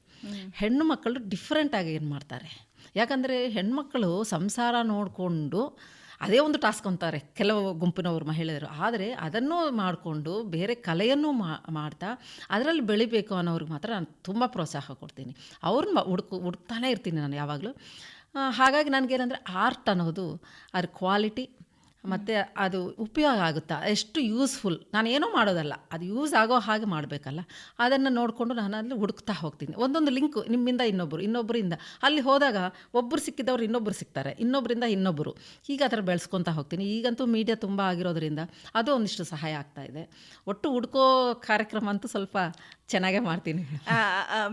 ಹೆಣ್ಣು ಮಕ್ಕಳು ಡಿಫ್ರೆಂಟಾಗಿ ಏನು ಮಾಡ್ತಾರೆ? ಯಾಕಂದರೆ ಹೆಣ್ಮಕ್ಕಳು ಸಂಸಾರ ನೋಡಿಕೊಂಡು ಅದೇ ಒಂದು ಟಾಸ್ಕ್ ಅಂತಾರೆ ಕೆಲವು ಗುಂಪಿನವರು ಮಹಿಳೆಯರು. ಆದರೆ ಅದನ್ನು ಮಾಡಿಕೊಂಡು ಬೇರೆ ಕಲೆಯನ್ನು ಮಾಡ್ತಾ ಅದರಲ್ಲಿ ಬೆಳಿಬೇಕು ಅನ್ನೋರಿಗೆ ಮಾತ್ರ ನಾನು ತುಂಬ ಪ್ರೋತ್ಸಾಹ ಕೊಡ್ತೀನಿ. ಅವ್ರನ್ನ ಹುಡುಕು, ಹುಡುಕ್ತಾನೆ ಇರ್ತೀನಿ ನಾನು ಯಾವಾಗಲೂ. ಹಾಗಾಗಿ ನನಗೇನಂದರೆ ಆರ್ಟ್ ಅನ್ನೋದು, ಅದ್ರ ಕ್ವಾಲಿಟಿ ಮತ್ತು ಅದು ಉಪಯೋಗ ಆಗುತ್ತಾ? ಎಷ್ಟು ಯೂಸ್ಫುಲ್ ನಾನು ಏನೂ ಮಾಡೋದಲ್ಲ. ಅದು ಯೂಸ್ ಆಗೋ ಹಾಗೆ ಮಾಡಬೇಕಲ್ಲ. ಅದನ್ನು ನೋಡಿಕೊಂಡು ನಾನು ಅಲ್ಲಿ ಹುಡುಕ್ತಾ ಹೋಗ್ತೀನಿ. ಒಂದೊಂದು ಲಿಂಕ್ ನಿಮ್ಮಿಂದ ಇನ್ನೊಬ್ಬರು ಇನ್ನೊಬ್ಬರಿಂದ ಅಲ್ಲಿ ಹೋದಾಗ ಒಬ್ಬರು ಸಿಕ್ಕಿದವ್ರು ಇನ್ನೊಬ್ಬರು ಸಿಗ್ತಾರೆ ಇನ್ನೊಬ್ಬರಿಂದ ಇನ್ನೊಬ್ಬರು ಹೀಗೆ ಆ ಥರ ಬೆಳೆಸ್ಕೊತಾ ಹೋಗ್ತೀನಿ. ಈಗಂತೂ ಮೀಡಿಯಾ ತುಂಬ ಆಗಿರೋದ್ರಿಂದ ಅದು ಒಂದಿಷ್ಟು ಸಹಾಯ ಆಗ್ತಾ ಇದೆ. ಒಟ್ಟು ಹುಡ್ಕೋ ಕಾರ್ಯಕ್ರಮ ಅಂತೂ ಸ್ವಲ್ಪ ಚೆನ್ನಾಗೇ ಮಾಡ್ತೀನಿ.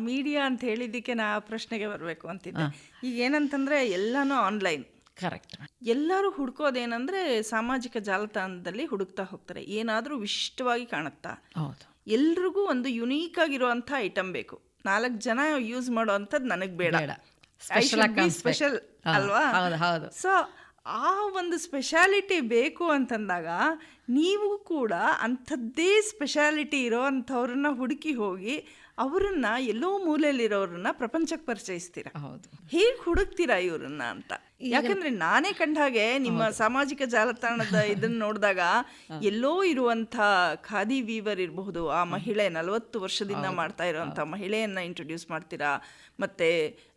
ಮೀಡಿಯಾ ಅಂತ ಹೇಳಿದ್ದಕ್ಕೆ ನಾ ಆ ಪ್ರಶ್ನೆಗೆ ಬರಬೇಕು ಅಂತಿದ್ದೆ. ಈಗ ಏನಂತಂದರೆ ಎಲ್ಲನೂ ಆನ್ಲೈನ್ ಕರೆಕ್ಟ್ ಎಲ್ಲರೂ ಹುಡುಕೋದೇನಂದ್ರೆ ಸಾಮಾಜಿಕ ಜಾಲತಾಣದಲ್ಲಿ ಹುಡುಕ್ತಾ ಹೋಗ್ತಾರೆ. ಏನಾದರೂ ವಿಶಿಷ್ಟವಾಗಿ ಕಾಣುತ್ತಾ. ಹೌದು. ಎಲ್ರಿಗೂ ಒಂದು ಯುನೀಕ್ ಆಗಿರುವಂತಹ ಐಟಮ್ ಬೇಕು. ನಾಲ್ಕು ಜನ ಯೂಸ್ ಮಾಡೋ ಅಂಥದ್ದು ನನಗೆ ಬೇಡ. ಸ್ಪೆಷಲ್ ಅಲ್ವಾ? ಹೌದು, ಹೌದು. ಸೊ ಆ ಒಂದು ಸ್ಪೆಷಾಲಿಟಿ ಬೇಕು ಅಂತಂದಾಗ ನೀವು ಕೂಡ ಅಂಥದ್ದೇ ಸ್ಪೆಷಾಲಿಟಿ ಇರೋ ಅಂಥವ್ರನ್ನ ಹುಡುಕಿ ಹೋಗಿ ಅವರನ್ನ ಎಲ್ಲೋ ಮೂಲೆಯಲ್ಲಿರೋರನ್ನ ಪ್ರಪಂಚಕ್ಕೆ ಪರಿಚಯಿಸ್ತೀರಾ. ಹೌದು. ಹೇಗೆ ಹುಡುಕ್ತೀರಾ ಇವ್ರನ್ನ ಅಂತ? ಯಾಕಂದ್ರೆ ನಾನೇ ಕಂಡ ಹಾಗೆ ನಿಮ್ಮ ಸಾಮಾಜಿಕ ಜಾಲತಾಣದ ಇದನ್ನ ನೋಡಿದಾಗ ಎಲ್ಲೋ ಇರುವಂತ ಖಾದಿ ವೀವರ್ ಇರಬಹುದು ಆ ಮಹಿಳೆ ನಲವತ್ತು ವರ್ಷದಿಂದ ಮಾಡ್ತಾ ಇರುವಂತ ಮಹಿಳೆಯನ್ನ ಇಂಟ್ರೊಡ್ಯೂಸ್ ಮಾಡ್ತೀರಾ? ಮತ್ತೆ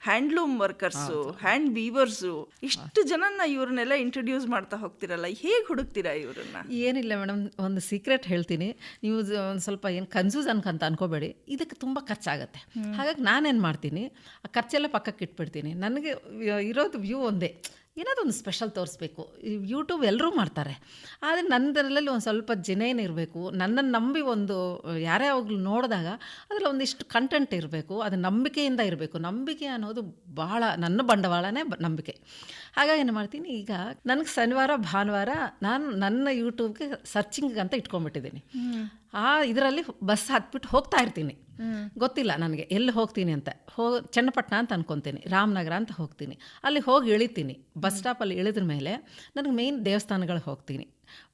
ಹ್ಯಾಂಡ್ಲೂಮ್ ವರ್ಕರ್ಸು ಹ್ಯಾಂಡ್ ವೀವರ್ಸು ಇಷ್ಟು ಜನನ್ನ ಇವ್ರನ್ನೆಲ್ಲ ಇಂಟ್ರೊಡ್ಯೂಸ್ ಮಾಡ್ತಾ ಹೋಗ್ತಿರಲ್ಲ ಹೇಗೆ ಹುಡುಕ್ತೀರಾ ಇವ್ರನ್ನ? ಏನಿಲ್ಲ ಮೇಡಮ್ ಒಂದು ಸೀಕ್ರೆಟ್ ಹೇಳ್ತೀನಿ. ನೀವು ಒಂದು ಸ್ವಲ್ಪ ಏನು ಕನ್ಫ್ಯೂಸ್ ಅನ್ಕಂತ ಅನ್ಕೋಬೇಡಿ. ಇದಕ್ಕೆ ತುಂಬ ಖರ್ಚಾಗತ್ತೆ. ಹಾಗಾಗಿ ನಾನೇನು ಮಾಡ್ತೀನಿ ಆ ಖರ್ಚೆಲ್ಲ ಪಕ್ಕಕ್ಕೆ ಇಟ್ಬಿಡ್ತೀನಿ ನನಗೆ ಇರೋದು ವ್ಯೂ ಒಂದೇ. ಏನಾದ್ರು ಒಂದು ಸ್ಪೆಷಲ್ ತೋರಿಸ್ಬೇಕು. ಯೂಟ್ಯೂಬ್ ಎಲ್ಲರೂ ಮಾಡ್ತಾರೆ. ಆದರೆ ನನ್ನದರಲ್ಲಿ ಒಂದು ಸ್ವಲ್ಪ ಜನೇನ್ ಇರಬೇಕು. ನನ್ನನ್ನು ನಂಬಿ ಒಂದು, ಯಾರೇ ಹೋಗ್ಲು ನೋಡಿದಾಗ ಅದರಲ್ಲಿ ಒಂದಿಷ್ಟು ಕಂಟೆಂಟ್ ಇರಬೇಕು. ಅದು ನಂಬಿಕೆಯಿಂದ ಇರಬೇಕು. ನಂಬಿಕೆ ಅನ್ನೋದು ಭಾಳ ನನ್ನ ಬಂಡವಾಳನೇ ನಂಬಿಕೆ. ಹಾಗಾಗಿ ಏನು ಮಾಡ್ತೀನಿ ಈಗ ನನಗೆ ಶನಿವಾರ ಭಾನುವಾರ ನಾನು ನನ್ನ ಯೂಟ್ಯೂಬ್ಗೆ ಸರ್ಚಿಂಗ್ ಅಂತ ಇಟ್ಕೊಂಡ್ಬಿಟ್ಟಿದ್ದೀನಿ. ಆ ಇದರಲ್ಲಿ ಬಸ್ ಹತ್ಬಿಟ್ಟು ಹೋಗ್ತಾ ಇರ್ತೀನಿ. ಗೊತ್ತಿಲ್ಲ ನನಗೆ ಎಲ್ಲಿ ಹೋಗ್ತೀನಿ ಅಂತ. ಹೋ ಚನ್ನಪಟ್ಟಣ ಅಂತ ಅನ್ಕೊತೀನಿ ರಾಮನಗರ ಅಂತ ಹೋಗ್ತೀನಿ. ಅಲ್ಲಿ ಹೋಗಿ ಇಳಿತೀನಿ. ಬಸ್ ಸ್ಟಾಪಲ್ಲಿ ಇಳಿದ್ರ ಮೇಲೆ ನನಗೆ ಮೇಯ್ನ್ ದೇವಸ್ಥಾನಗಳಿಗೆ ಹೋಗ್ತೀನಿ.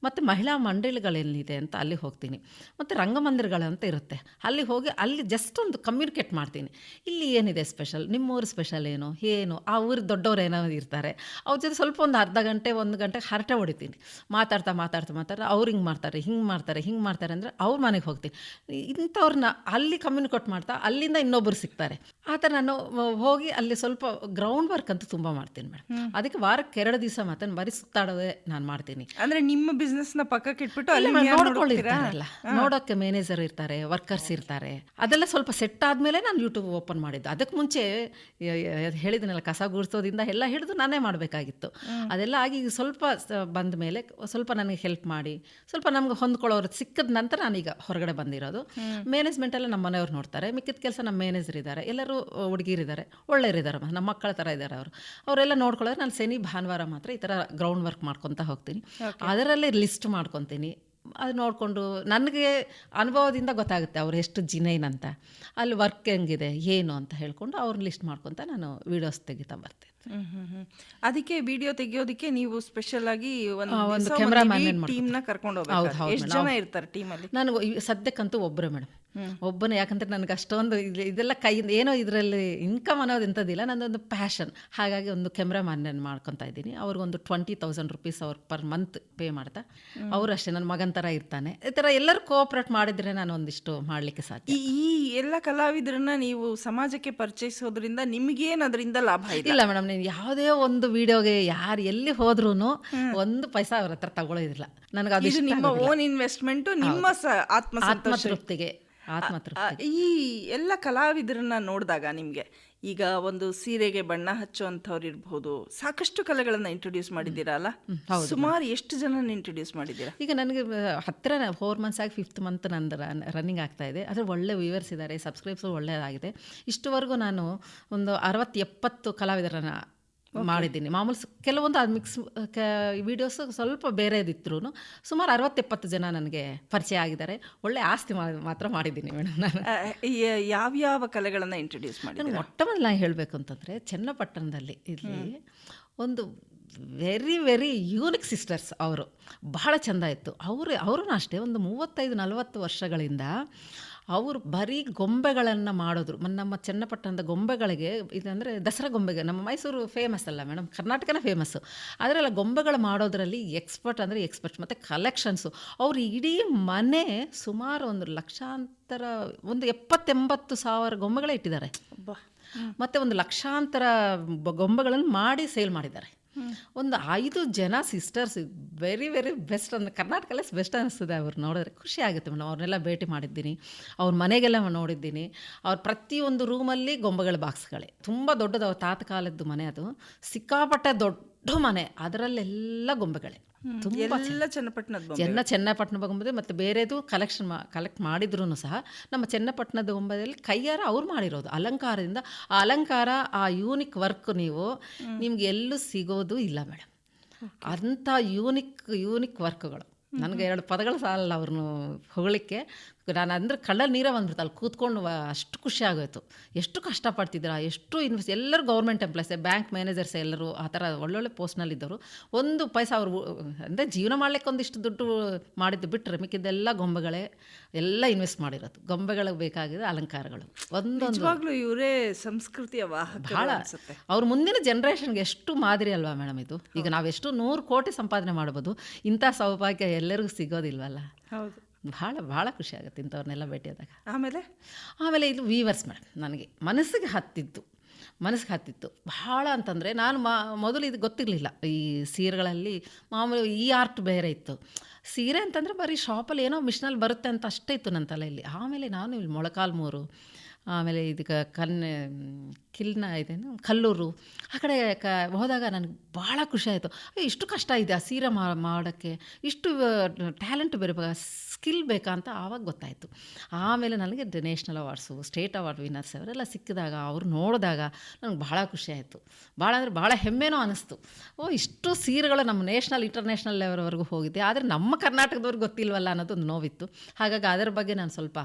ಮತ್ತು ಮಹಿಳಾ ಮಂಡಳಿಗಳೇನಿದೆ ಅಂತ ಅಲ್ಲಿ ಹೋಗ್ತೀನಿ. ಮತ್ತು ರಂಗಮಂದಿರಗಳು ಅಂತ ಇರುತ್ತೆ. ಅಲ್ಲಿ ಹೋಗಿ ಅಲ್ಲಿ ಜಸ್ಟ್ ಒಂದು ಕಮ್ಯುನಿಕೇಟ್ ಮಾಡ್ತೀನಿ. ಇಲ್ಲಿ ಏನಿದೆ ಸ್ಪೆಷಲ್ ನಿಮ್ಮೂರು ಸ್ಪೆಷಲ್ ಏನು? ಏನು? ಆ ಊರು ದೊಡ್ಡವ್ರು ಏನೋ ಇರ್ತಾರೆ. ಅವ್ರ ಜೊತೆ ಸ್ವಲ್ಪ ಒಂದು ಅರ್ಧ ಗಂಟೆ ಒಂದು ಗಂಟೆ ಹರಟೆ ಹೊಡಿತೀನಿ. ಮಾತಾಡ್ತಾ ಮಾತಾಡ್ತಾ ಮಾತಾಡ್ತಾ ಅವ್ರು ಹಿಂಗೆ ಮಾಡ್ತಾರೆ ಹಿಂಗೆ ಮಾಡ್ತಾರೆ ಹಿಂಗೆ ಮಾಡ್ತಾರೆ ಅಂದರೆ ಅವ್ರ ಮನೆಗೆ ಹೋಗ್ತೀನಿ. ಇಂಥವ್ರನ್ನ ಅಲ್ಲಿ ಕಮ್ಯುನಿಕೇಟ್ ಮಾಡ್ತಾ ಅಲ್ಲಿಂದ ಇನ್ನೊಬ್ಬರು ಸಿಗ್ತಾರೆ. ಆ ಥರ ನಾನು ಹೋಗಿ ಅಲ್ಲಿ ಸ್ವಲ್ಪ ಗ್ರೌಂಡ್ ವರ್ಕ್ ಅಂತ ತುಂಬ ಮಾಡ್ತೀನಿ ಮೇಡಮ್ ಅದಕ್ಕೆ ವಾರಕ್ಕೆ ಎರಡು ದಿವಸ ಮಾತ್ರ ಬರೀ ಸುತ್ತಾಡೋದೇ ನಾನು ಮಾಡ್ತೀನಿ. ಅಂದ್ರೆ ನಿಮ್ಮ ಬಿಸ್ನೆಸ್ನ ಪಕ್ಕಕ್ಕೆ ಇಟ್ಬಿಟ್ಟು ಅಲ್ಲಿ ನೋಡ್ಕೊಳ್ಳಿರಲ್ಲ ನೋಡೋಕೆ ಮ್ಯಾನೇಜರ್ ಇರ್ತಾರೆ ವರ್ಕರ್ಸ್ ಇರ್ತಾರೆ. ಅದೆಲ್ಲ ಸ್ವಲ್ಪ ಸೆಟ್ ಆದ್ಮೇಲೆ ನಾನು ಯೂಟ್ಯೂಬ್ ಓಪನ್ ಮಾಡಿದ್ದು. ಅದಕ್ಕೆ ಮುಂಚೆ ಹೇಳಿದ್ನಲ್ಲ ಕಸ ಗುಡಿಸೋದಿಂದ ಎಲ್ಲ ಹಿಡಿದು ನಾನೇ ಮಾಡಬೇಕಾಗಿತ್ತು. ಅದೆಲ್ಲ ಆಗಿ ಸ್ವಲ್ಪ ಬಂದ ಮೇಲೆ ಸ್ವಲ್ಪ ನನಗೆ ಹೆಲ್ಪ್ ಮಾಡಿ ಸ್ವಲ್ಪ ನಮ್ಗೆ ಹೊಂದ್ಕೊಳ್ಳೋರು ಸಿಕ್ಕದ ನಂತರ ನಾನೀಗ ಹೊರಗಡೆ ಬಂದಿರೋದು. ಮ್ಯಾನೇಜ್ಮೆಂಟ್ ಎಲ್ಲ ನಮ್ಮ ಮನೆಯವ್ರು ನೋಡ್ತಾರೆ. ಮಿಕ್ಕಿದ ಕೆಲಸ ನಮ್ಮ ಮ್ಯಾನೇಜರ್ ಇದ್ದಾರೆ. ಎಲ್ಲರೂ ಹುಡುಗಿರಿದ್ದಾರೆ. ಒಳ್ಳೆಯರಿದ್ದಾರೆ ನಮ್ಮ ಮಕ್ಕಳ ಥರ ಇದ್ದಾರೆ ಅವರು. ಅವರೆಲ್ಲ ನೋಡ್ಕೊಳ್ಳೋರು ನಾನು ಶನಿ ಭಾನುವಾರ ಮಾತ್ರ ಈ ಥರ ಗ್ರೌಂಡ್ ವರ್ಕ್ ಮಾಡ್ಕೊತಾ ಹೋಗ್ತೀನಿ. ಅದರಲ್ಲೇ ಲಿಸ್ಟ್ ಮಾಡ್ಕೊತೀನಿ. ಅದು ನೋಡಿಕೊಂಡು ನನಗೆ ಅನುಭವದಿಂದ ಗೊತ್ತಾಗುತ್ತೆ ಅವ್ರು ಎಷ್ಟು ಜಿನೈನ್ ಅಂತ. ಅಲ್ಲಿ ವರ್ಕ್ ಹೆಂಗಿದೆ ಏನು ಅಂತ ಹೇಳ್ಕೊಂಡು ಅವ್ರನ್ನ ಲಿಸ್ಟ್ ಮಾಡ್ಕೊತ ನಾನು ವೀಡಿಯೋಸ್ ತೆಗಿತಾ ಬರ್ತೇನೆ. ಅದಕ್ಕೆ ವಿಡಿಯೋ ತೆಗಿಯೋದಕ್ಕೆ ನೀವು ಸ್ಪೆಷಲ್ ಆಗಿ ಒಂದು ಕ್ಯಾಮ್ರಾ ಒಂದು ದಿವ್ಸ cameraman ಇಡೀ ಏನ್ ಮಾಡ್ಕೊತಾರೆ? team ನ ಕರ್ಕೊಂಡು ಹೋಗ್ತಾರೆ ಹೋಗ್ಬೇಕು ಎಷ್ಟು ಜನ ಇರ್ತಾರೆ ಟೀಮಲ್ಲಿ ನನಗೆ ಸದ್ಯಕ್ಕಂತೂ ಒಬ್ಬರೇ ಮೇಡಮ್ ಒಬ್ಬನೇ ಯಾಕಂದ್ರೆ ನನಗೆ ಅಷ್ಟೊಂದು ಇದೆಲ್ಲ ಕೈಯಿಂದ ಏನೋ ಇದರಲ್ಲಿ ಇನ್ಕಮ್ ಅನ್ನೋದು ಇಂಥದ್ದಿಲ್ಲ ನನ್ನದೊಂದು ಪ್ಯಾಷನ್ ಹಾಗಾಗಿ ಒಂದು ಕ್ಯಾಮ್ರಾಮ್ಯಾನ್ ಮಾಡ್ಕೊತಾ ಇದ್ದೀನಿ. ಅವ್ರಿಗೊಂದು ಟ್ವೆಂಟಿ ತೌಸಂಡ್ ರುಪೀಸ್ ಅವ್ರು ಪರ್ ಮಂತ್ ಪೇ ಮಾಡ್ತಾ. ಅವರು ಅಷ್ಟೇ ನನ್ನ ಮಗನ ಥರ ಇರ್ತಾನೆ. ಈ ಥರ ಎಲ್ಲರೂ ಕೋಆಪ್ರೇಟ್ ಮಾಡಿದರೆ ನಾನು ಒಂದಿಷ್ಟು ಮಾಡಲಿಕ್ಕೆ ಸಾಧ್ಯ. ಈ ಎಲ್ಲ ಕಲಾವಿದರನ್ನ ನೀವು ಸಮಾಜಕ್ಕೆ ಪರಿಚಯಿಸೋದ್ರಿಂದ ನಿಮ್ಗೇನ್ ಅದರಿಂದ ಲಾಭ ಇಲ್ಲ ಮೇಡಮ್ ನೀವು ಯಾವುದೇ ಒಂದು ವಿಡಿಯೋಗೆ ಯಾರು ಎಲ್ಲಿ ಹೋದ್ರೂ ಒಂದು ಪೈಸಾ ಅವ್ರ ಹತ್ರ ತಗೊಳ್ಳೋದಿಲ್ಲ ನನಗೆ ಅದು ನಿಮ್ಮ ಓನ್ ಇನ್ವೆಸ್ಟ್ಮೆಂಟ್ ನಿಮ್ಮ ಆತ್ಮಸಂತೃಪ್ತಿಗೆ ಆತ್ಮತೃಪ್ತಿಗೆ. ಆತ್ಮತೃಪ್ತಿ. ಈ ಎಲ್ಲ ಕಲಾವಿದರನ್ನ ನೋಡಿದಾಗ ನಿಮಗೆ ಈಗ ಒಂದು ಸೀರೆಗೆ ಬಣ್ಣ ಹಚ್ಚುವಂಥವ್ರು ಇರ್ಬೋದು ಸಾಕಷ್ಟು ಕಲೆಗಳನ್ನು ಇಂಟ್ರೊಡ್ಯೂಸ್ ಮಾಡಿದ್ದೀರಲ್ಲ ಸುಮಾರು ಎಷ್ಟು ಜನ ಇಂಟ್ರೊಡ್ಯೂಸ್ ಮಾಡಿದ್ದೀರಾ? ಈಗ ನನಗೆ ಹತ್ತಿರ ಫೋರ್ ಮಂತ್ಸ್ ಆಗಿ ಫಿಫ್ತ್ ಮಂತ್ ನಂದು ರನ್ನಿಂಗ್ ಆಗ್ತಾ ಇದೆ. ಆದರೆ ಒಳ್ಳೆ ವ್ಯೂವರ್ಸ್ ಇದ್ದಾರೆ ಸಬ್ಸ್ಕ್ರೈಬ್ಸು ಒಳ್ಳೆಯದಾಗಿದೆ ಇಷ್ಟುವರೆಗೂ ನಾನು ಒಂದು ಅರವತ್ತು ಎಪ್ಪತ್ತು ಕಲಾವಿದರನ್ನ ಮಾಡಿದ್ದೀನಿ. ಮಾಮೂಲು ಕೆಲವೊಂದು ಅದು ಮಿಕ್ಸ್ ವಿಡಿಯೋಸ್ ಸ್ವಲ್ಪ ಬೇರೆದಿದ್ರು ಸುಮಾರು ಅರವತ್ತೆಪ್ಪತ್ತು ಜನ ನನಗೆ ಪರಿಚಯ ಆಗಿದ್ದಾರೆ. ಒಳ್ಳೆ ಆಸ್ತಿ ಮಾತ್ರ ಮಾಡಿದ್ದೀನಿ ಮೇಡಮ್ ನಾನು. ಯಾವ್ಯಾವ ಕಲೆಗಳನ್ನು ಇಂಟ್ರೊಡ್ಯೂಸ್ ಮಾಡಿ ನನಗೆ ಮೊಟ್ಟ ಮೊದಲು ನಾನು ಹೇಳಬೇಕು ಅಂತಂದರೆ ಚನ್ನಪಟ್ಟಣದಲ್ಲಿ ಇಲ್ಲಿ ಒಂದು ವೆರಿ ವೆರಿ ಯೂನಿಕ್ ಸಿಸ್ಟರ್ಸ್ ಅವರು. ಬಹಳ ಚೆಂದ ಇತ್ತು. ಅವರು ಅವರು ಅಷ್ಟೇ ಒಂದು ಮೂವತ್ತೈದು ನಲವತ್ತು ವರ್ಷಗಳಿಂದ ಅವರು ಬರೀ ಗೊಂಬೆಗಳನ್ನು ಮಾಡಿದ್ರು. ನಮ್ಮ ಚನ್ನಪಟ್ಟಣದ ಗೊಂಬೆಗಳಿಗೆ ಇದಂದರೆ ದಸರಾ ಗೊಂಬೆಗೆ ನಮ್ಮ ಮೈಸೂರು ಫೇಮಸ್ ಅಲ್ಲ ಮೇಡಮ್ ಕರ್ನಾಟಕನೇ ಫೇಮಸ್ಸು ಅದರಲ್ಲ ಗೊಂಬೆಗಳು ಮಾಡೋದರಲ್ಲಿ ಎಕ್ಸ್ಪರ್ಟ್ ಅಂದರೆ ಎಕ್ಸ್ಪರ್ಟ್ ಮತ್ತು ಕಲೆಕ್ಷನ್ಸು ಅವ್ರು ಇಡೀ ಮನೆ ಸುಮಾರು ಒಂದು ಲಕ್ಷಾಂತರ ಒಂದು ಎಪ್ಪತ್ತೆಂಬತ್ತು ಸಾವಿರ ಗೊಂಬೆಗಳೇ ಇಟ್ಟಿದ್ದಾರೆ. ಮತ್ತು ಒಂದು ಲಕ್ಷಾಂತರ ಗೊಂಬೆಗಳನ್ನು ಮಾಡಿ ಸೇಲ್ ಮಾಡಿದ್ದಾರೆ. ಒಂದು ಐದು ಜನ ಸಿಸ್ಟರ್ಸ್ ವೆರಿ ವೆರಿ ಬೆಸ್ಟ್ ಅಂದ್ರೆ ಕರ್ನಾಟಕಲ್ಲೇ ಬೆಸ್ಟ್ ಅನ್ನಿಸ್ತದೆ ಅವ್ರು ನೋಡಿದ್ರೆ. ಖುಷಿ ಆಗುತ್ತೆ ಮೇಡಮ್ ಅವ್ರನ್ನೆಲ್ಲ ಭೇಟಿ ಮಾಡಿದ್ದೀನಿ. ಅವ್ರ ಮನೆಗೆಲ್ಲ ನೋಡಿದ್ದೀನಿ. ಅವ್ರ ಪ್ರತಿಯೊಂದು ರೂಮಲ್ಲಿ ಗೊಂಬೆಗಳ ಬಾಕ್ಸ್ಗಳೇ ತುಂಬ ದೊಡ್ಡದು ಅವ್ರ ತಾತ ಕಾಲದ್ದು ಮನೆ ಅದು. ಸಿಕ್ಕಾಪಟ್ಟೆ ದೊಡ್ಡ ಮನೆ. ಅದರಲ್ಲೆಲ್ಲ ಗೊಂಬೆಗಳೇ. ತುಂಬ ಎಲ್ಲ ಚನ್ನಪಟ್ಟಣದ ಬೊಂಬೆ ಚೆನ್ನ ಚನ್ನಪಟ್ಟಣ ಗೊಂಬೆ ಮತ್ತು ಬೇರೆದು ಕಲೆಕ್ಷನ್ ಮಾ ಕಲೆಕ್ಟ್ ಮಾಡಿದ್ರು ಸಹ ನಮ್ಮ ಚನ್ನಪಟ್ಟಣದ ಬೊಂಬೆಯಲ್ಲಿ ಕೈಯಾರ ಅವ್ರು ಮಾಡಿರೋದು. ಅಲಂಕಾರದಿಂದ ಆ ಅಲಂಕಾರ ಆ ಯೂನಿಕ್ ವರ್ಕ್ ನೀವು ನಿಮ್ಗೆ ಎಲ್ಲೂ ಸಿಗೋದು ಇಲ್ಲ ಮೇಡಮ್. ಅಂಥ ಯೂನಿಕ್ ಯೂನಿಕ್ ವರ್ಕ್ಗಳು ನನಗೆ ಎರಡು ಪದಗಳು ಸಾಲಲ್ಲ ಅವ್ರನ್ನು ಹೊಗಳಿಕ್ಕೆ. ನಾನು ಅಂದ್ರೆ ಕಳ್ಳಲ್ಲಿ ನೀರೇ ಬಂದ್ಬಿಡ್ತು. ಅಲ್ಲಿ ಕೂತ್ಕೊಂಡು ಅಷ್ಟು ಖುಷಿ ಆಗೋಯ್ತು. ಎಷ್ಟು ಕಷ್ಟಪಡ್ತಿದ್ದೀರಾ? ಎಷ್ಟು ಇನ್ವೆಸ್ಟ್ ಎಲ್ಲರೂ ಗೌರ್ಮೆಂಟ್ ಎಂಪ್ಲಾಯ್ಸೆ ಬ್ಯಾಂಕ್ ಮ್ಯಾನೇಜರ್ಸ್ ಎಲ್ಲರೂ ಆ ಥರ ಒಳ್ಳೊಳ್ಳೆ ಪೋಸ್ಟ್ನಲ್ಲಿದ್ದವರು ಒಂದು ಪೈಸಾ ಅವರು ಅಂದರೆ ಜೀವನ ಮಾಡಲಿಕ್ಕೆ ಒಂದಿಷ್ಟು ದುಡ್ಡು ಮಾಡಿದ್ದು ಬಿಟ್ಟರೆ ಮಿಕ್ಕಿದ್ದೆಲ್ಲ ಗೊಂಬೆಗಳೇ ಎಲ್ಲ ಇನ್ವೆಸ್ಟ್ ಮಾಡಿರೋದು. ಗೊಂಬೆಗಳಿಗೆ ಬೇಕಾಗಿದೆ ಅಲಂಕಾರಗಳು. ಒಂದೊಂದು ಇವರೇ ಸಂಸ್ಕೃತಿಯ ಬಹಳ. ಅವ್ರ ಮುಂದಿನ ಜನ್ರೇಷನ್ಗೆ ಎಷ್ಟು ಮಾದರಿ ಅಲ್ವಾ ಮೇಡಮ್ ಇದು? ಈಗ ನಾವೆಷ್ಟು ನೂರು ಕೋಟಿ ಸಂಪಾದನೆ ಮಾಡ್ಬೋದು. ಇಂಥ ಸೌಭಾಗ್ಯ ಎಲ್ಲರಿಗೂ ಸಿಗೋದಿಲ್ವಲ್ಲ? ಹೌದು. ಭಾಳ ಭಾಳ ಖುಷಿ ಆಗುತ್ತೆ ಇಂಥವ್ರನ್ನೆಲ್ಲ ಭೇಟಿಯಾದಾಗ ಆಮೇಲೆ? ಆಮೇಲೆ ಇದು ವೀವರ್ಸ್ ಮೇಡಮ್ ನನಗೆ ಮನಸ್ಸಿಗೆ ಹತ್ತಿತ್ತು ಮನಸ್ಸಿಗೆ ಹತ್ತಿತ್ತು. ಭಾಳ ಅಂತಂದರೆ ನಾನು ಮಾ ಮೊದಲು ಇದು ಗೊತ್ತಿರಲಿಲ್ಲ. ಈ ಸೀರೆಗಳಲ್ಲಿ ಮಾಮೂಲಿ ಈ ಆರ್ಟ್ ಬೇರೆ ಇತ್ತು. ಸೀರೆ ಅಂತಂದರೆ ಬರೀ ಶಾಪಲ್ಲಿ ಏನೋ ಮಿಷನಲ್ಲಿ ಬರುತ್ತೆ ಅಂತ ಅಷ್ಟೇ ಇತ್ತು ನನ್ನ ತಲೆಯಲ್ಲಿ. ಆಮೇಲೆ ನಾನು ಇಲ್ಲಿ ಮೊಳಕಾಲ್ಮೂರು ಆಮೇಲೆ ಇದಕ್ಕೆ ಕನ್ನೆ ಕಿಲ್ನ ಇದೇನು? ಕಲ್ಲೂರು. ಆ ಕಡೆ ಕ ಹೋದಾಗ ನನಗೆ ಭಾಳ ಖುಷಿ ಆಯಿತು. ಇಷ್ಟು ಕಷ್ಟ ಇದೆ ಆ ಸೀರೆ ಮಾಡೋಕ್ಕೆ. ಇಷ್ಟು ಟ್ಯಾಲೆಂಟ್ ಬೇರೆ ಸ್ಕಿಲ್ ಬೇಕಾ ಅಂತ ಆವಾಗ ಗೊತ್ತಾಯಿತು. ಆಮೇಲೆ ನನಗೆ national awards state award winners ಅವರೆಲ್ಲ ಸಿಕ್ಕಿದಾಗ, ಅವ್ರು ನೋಡಿದಾಗ ನನಗೆ ಭಾಳ ಖುಷಿ ಆಯಿತು. ಭಾಳ ಅಂದರೆ ಭಾಳ ಹೆಮ್ಮೆನೂ ಅನ್ನಿಸ್ತು ಓ, ಇಷ್ಟು ಸೀರೆಗಳು ನಮ್ಮ ನ್ಯಾಷನಲ್ ಇಂಟರ್ನ್ಯಾಷನಲ್ ಲೆವೆಲ್ವರೆಗೂ ಹೋಗಿದೆ. ಆದರೆ ನಮ್ಮ ಕರ್ನಾಟಕದವ್ರಿಗೆ ಗೊತ್ತಿಲ್ವಲ್ಲ ಅನ್ನೋದು ಒಂದು ನೋವಿತ್ತು. ಹಾಗಾಗಿ ಅದರ ಬಗ್ಗೆ ನಾನು ಸ್ವಲ್ಪ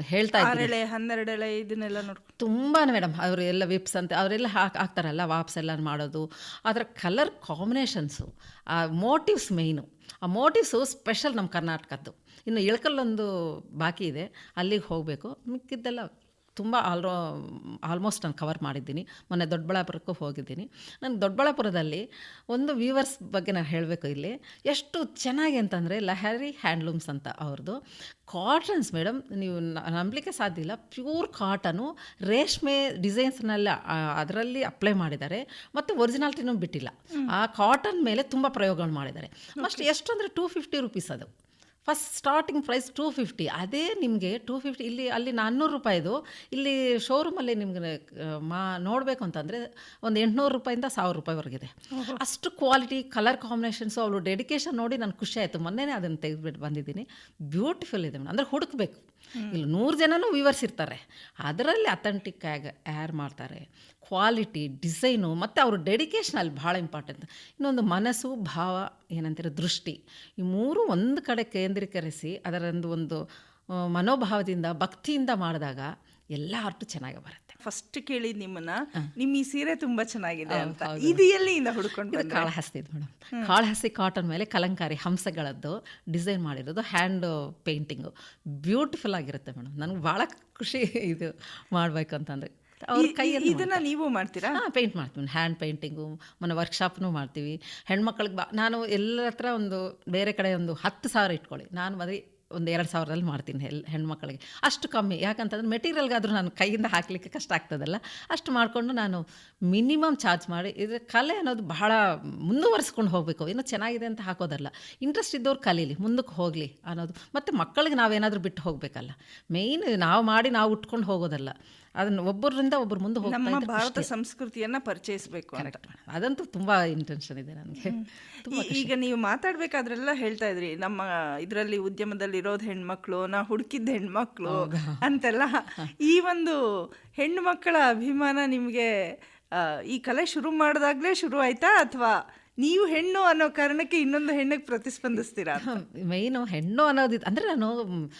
ಹೇಳ್ತಾ ಇದ್ದಾರೆ ಆರೆಳೆ ಹನ್ನೆರಡೆಳೆ ಇದನ್ನೆಲ್ಲ ನೋಡಿ ತುಂಬಾ ಮೇಡಮ್ ಅವರು ಎಲ್ಲ ವಿಪ್ಸ್ ಅಂತ ಅವರೆಲ್ಲ ಹಾಕಿ ಹಾಕ್ತಾರಲ್ಲ ವಾಪ್ಸ್ ಎಲ್ಲ ಮಾಡೋದು. ಅದರ ಕಲರ್ ಕಾಂಬಿನೇಷನ್ಸು ಆ ಮೋಟಿವ್ಸ್ ಮೇಯ್ನು ಆ ಮೋಟಿವ್ಸು ಸ್ಪೆಷಲ್ ನಮ್ಮ ಕರ್ನಾಟಕದ್ದು. ಇನ್ನು ಇಳಕಲ್ಲೊಂದು ಬಾಕಿ ಇದೆ ಅಲ್ಲಿಗೆ ಹೋಗಬೇಕು. ಮಿಕ್ಕಿದ್ದೆಲ್ಲ ತುಂಬ ಆಲ್ರೋ ಆಲ್ಮೋಸ್ಟ್ ನಾನು ಕವರ್ ಮಾಡಿದ್ದೀನಿ. ಮೊನ್ನೆ ದೊಡ್ಡಬಳ್ಳಾಪುರಕ್ಕೂ ಹೋಗಿದ್ದೀನಿ. ನಾನು ದೊಡ್ಡಬಳ್ಳಾಪುರದಲ್ಲಿ ಒಂದು ವ್ಯೂವರ್ಸ್ ಬಗ್ಗೆ ನಾನು ಹೇಳಬೇಕು ಇಲ್ಲಿ. ಎಷ್ಟು ಚೆನ್ನಾಗಿ ಅಂತಂದರೆ ಲಹರಿ ಹ್ಯಾಂಡ್ಲೂಮ್ಸ್ ಅಂತ ಅವ್ರದ್ದು. ಕಾಟನ್ಸ್ ಮೇಡಮ್ ನೀವು ನಂಬಲಿಕ್ಕೆ ಸಾಧ್ಯ ಇಲ್ಲ. ಪ್ಯೂರ್ ಕಾಟನು ರೇಷ್ಮೆ ಡಿಸೈನ್ಸ್ನೆಲ್ಲ ಅದರಲ್ಲಿ ಅಪ್ಲೈ ಮಾಡಿದ್ದಾರೆ. ಮತ್ತು ಒರಿಜಿನಾಲಿಟಿನೂ ಬಿಟ್ಟಿಲ್ಲ. ಆ ಕಾಟನ್ ಮೇಲೆ ತುಂಬ ಪ್ರಯೋಗಗಳು ಮಾಡಿದ್ದಾರೆ. ಮಸ್ಟ್ ಎಷ್ಟು ಅಂದರೆ ಟೂ ಫಿಫ್ಟಿ ರುಪೀಸ್ ಅದು. First starting price two fifty ಅದೇ ನಿಮಗೆ ಟೂ ಫಿಫ್ಟಿ ಇಲ್ಲಿ ಅಲ್ಲಿ ನಾನ್ನೂರು ರೂಪಾಯಿದು ಇಲ್ಲಿ ಶೋರೂಮಲ್ಲಿ ನಿಮಗೆ ಮಾ ನೋಡಬೇಕು ಅಂತಂದರೆ ಒಂದು ಎಂಟುನೂರು ರೂಪಾಯಿಂದ ಸಾವಿರ ರೂಪಾಯಿವರೆಗಿದೆ ಅಷ್ಟು ಕ್ವಾಲಿಟಿ ಕಲರ್ ಕಾಂಬಿನೇಷನ್ಸು ಅವಳು ಡೆಡಿಕೇಶನ್ ನೋಡಿ ನಾನು ಖುಷಿ ಆಯಿತು. ಮೊನ್ನೆನೇ ಅದನ್ನು ತೆಗೆದುಬಿಟ್ಟು ಬಂದಿದ್ದೀನಿ. ಬ್ಯೂಟಿಫುಲ್ ಇದೆ ಮೇಡಮ್ ಅಂದರೆ ಹುಡುಕ್ಬೇಕು. ಇಲ್ಲಿ ನೂರು ಜನನೂ ವಿವರಿಸಿರ್ತಾರೆ ಅದರಲ್ಲಿ ಅಥೆಂಟಿಕ್ ಆಗಿ ಯಾರು ಮಾಡ್ತಾರೆ. ಕ್ವಾಲಿಟಿ ಡಿಸೈನು ಮತ್ತು ಅವ್ರ ಡೆಡಿಕೇಶನ್ ಅಲ್ಲಿ ಭಾಳ ಇಂಪಾರ್ಟೆಂಟ್ ಇನ್ನೊಂದು ಮನಸ್ಸು, ಭಾವ, ಏನಂತಾರೆ, ದೃಷ್ಟಿ, ಈ ಮೂರು ಒಂದು ಕಡೆ ಕೇಂದ್ರೀಕರಿಸಿ ಅದರೊಂದು ಒಂದು ಮನೋಭಾವದಿಂದ, ಭಕ್ತಿಯಿಂದ ಮಾಡಿದಾಗ ಎಲ್ಲ ಆರ್ಟು ಚೆನ್ನಾಗಿ ಬರುತ್ತೆ. ಫಸ್ಟ್ ಕೇಳಿದ್ ನಿಮ್ಮನ್ನ ನಿಮ್ಮ ಈ ಸೀರೆ ತುಂಬಾ ಚೆನ್ನಾಗಿದೆ ಅಂತ. ಇದು ಎಲ್ಲಿಂದ ಹುಡ್ಕೊಂಡು ಇದು ಕಾಳಹಸ್ತಿ ಮೇಡಮ್ ಕಾಳಹಸ್ತಿ ಕಾಟನ್ ಮೇಲೆ ಕಲಂಕಾರಿ ಹಂಸಗಳದ್ದು ಡಿಸೈನ್ ಮಾಡಿರೋದು ಹ್ಯಾಂಡ್ ಪೇಂಟಿಂಗು ಬ್ಯೂಟಿಫುಲ್ ಆಗಿರುತ್ತೆ ಮೇಡಮ್. ನನಗೆ ಭಾಳ ಖುಷಿ ಇದು ಮಾಡಬೇಕು ಅಂತಂದರೆ. ಅವ್ರ ಕೈಯಲ್ಲಿ ಇದನ್ನ ನೀವು ಮಾಡ್ತೀರಾ? ಹಾಂ ಪೇಂಟ್ ಮಾಡ್ತೀವಿ ಹ್ಯಾಂಡ್ ಪೇಂಟಿಂಗು ಮೊನ್ನೆ ವರ್ಕ್ಶಾಪ್ನು ಮಾಡ್ತೀವಿ. ಹೆಣ್ಮಕ್ಳಿಗೆ ಬಾ ನಾನು ಎಲ್ಲರ ಹತ್ರ ಒಂದು ಬೇರೆ ಕಡೆ ಒಂದು ಹತ್ತು ಸಾವಿರ ಇಟ್ಕೊಳ್ಳಿ. ನಾನು ಬರೀ ಒಂದು ಎರಡು ಸಾವಿರದಲ್ಲಿ ಮಾಡ್ತೀನಿ ಹೆಲ್ ಹೆಣ್ಮಕ್ಳಿಗೆ. ಅಷ್ಟು ಕಮ್ಮಿ. ಯಾಕಂತಂದ್ರೆ ಮೆಟೀರಿಯಲ್ಗಾದರೂ ನಾನು ಕೈಯಿಂದ ಹಾಕಲಿಕ್ಕೆ ಕಷ್ಟ ಆಗ್ತದಲ್ಲ. ಅಷ್ಟು ಮಾಡಿಕೊಂಡು ನಾನು ಮಿನಿಮಮ್ ಚಾರ್ಜ್ ಮಾಡಿ, ಇದ್ರೆ ಕಲೆ ಅನ್ನೋದು ಬಹಳ ಮುಂದುವರಿಸ್ಕೊಂಡು ಹೋಗಬೇಕು. ಇನ್ನೂ ಚೆನ್ನಾಗಿದೆ ಅಂತ ಹಾಕೋದಲ್ಲ. ಇಂಟ್ರೆಸ್ಟ್ ಇದ್ದವ್ರು ಕಲೀಲಿ, ಮುಂದಕ್ಕೆ ಹೋಗಲಿ ಅನ್ನೋದು. ಮತ್ತು ಮಕ್ಕಳಿಗೆ ನಾವೇನಾದರೂ ಬಿಟ್ಟು ಹೋಗಬೇಕಲ್ಲ. ಮೇಯ್ನ್ ನಾವು ಮಾಡಿ ನಾವು ಉಟ್ಕೊಂಡು ಹೋಗೋದಲ್ಲ. ಅದನ್ನು ಒಬ್ಬರಿಂದ ಒಬ್ಬರು ಮುಂದೆ ನಮ್ಮ ಭಾರತ ಸಂಸ್ಕೃತಿಯನ್ನ ಪರಿಚಯಿಸಬೇಕು ಅಂತ. ಅದಂತೂ ತುಂಬಾ ಇಂಟೆನ್ಷನ್ ಇದೆ ನನಗೆ. ಈಗ ನೀವು ಮಾತಾಡ್ಬೇಕಾದ್ರೆಲ್ಲ ಹೇಳ್ತಾ ಇದ್ರಿ ನಮ್ಮ ಇದರಲ್ಲಿ ಉದ್ಯಮದಲ್ಲಿ ಇರೋದು ಹೆಣ್ಮಕ್ಳು ನಾ ಹುಡುಕಿದ್ದ ಹೆಣ್ಮಕ್ಳು ಅಂತೆಲ್ಲ. ಈ ಒಂದು ಹೆಣ್ಣು ಮಕ್ಕಳ ಅಭಿಮಾನ ನಿಮಗೆ ಈ ಕಲೆ ಶುರು ಮಾಡಿದಾಗ್ಲೇ ಶುರು ಆಯ್ತಾ? ಅಥವಾ ನೀವು ಹೆಣ್ಣು ಅನ್ನೋ ಕಾರಣಕ್ಕೆ ಇನ್ನೊಂದು ಹೆಣ್ಣಿಗೆ ಪ್ರತಿಸ್ಪಂದಿಸ್ತೀರಾ ಮೇನು ಹೆಣ್ಣು ಅನ್ನೋದು ಅಂದರೆ ನಾನು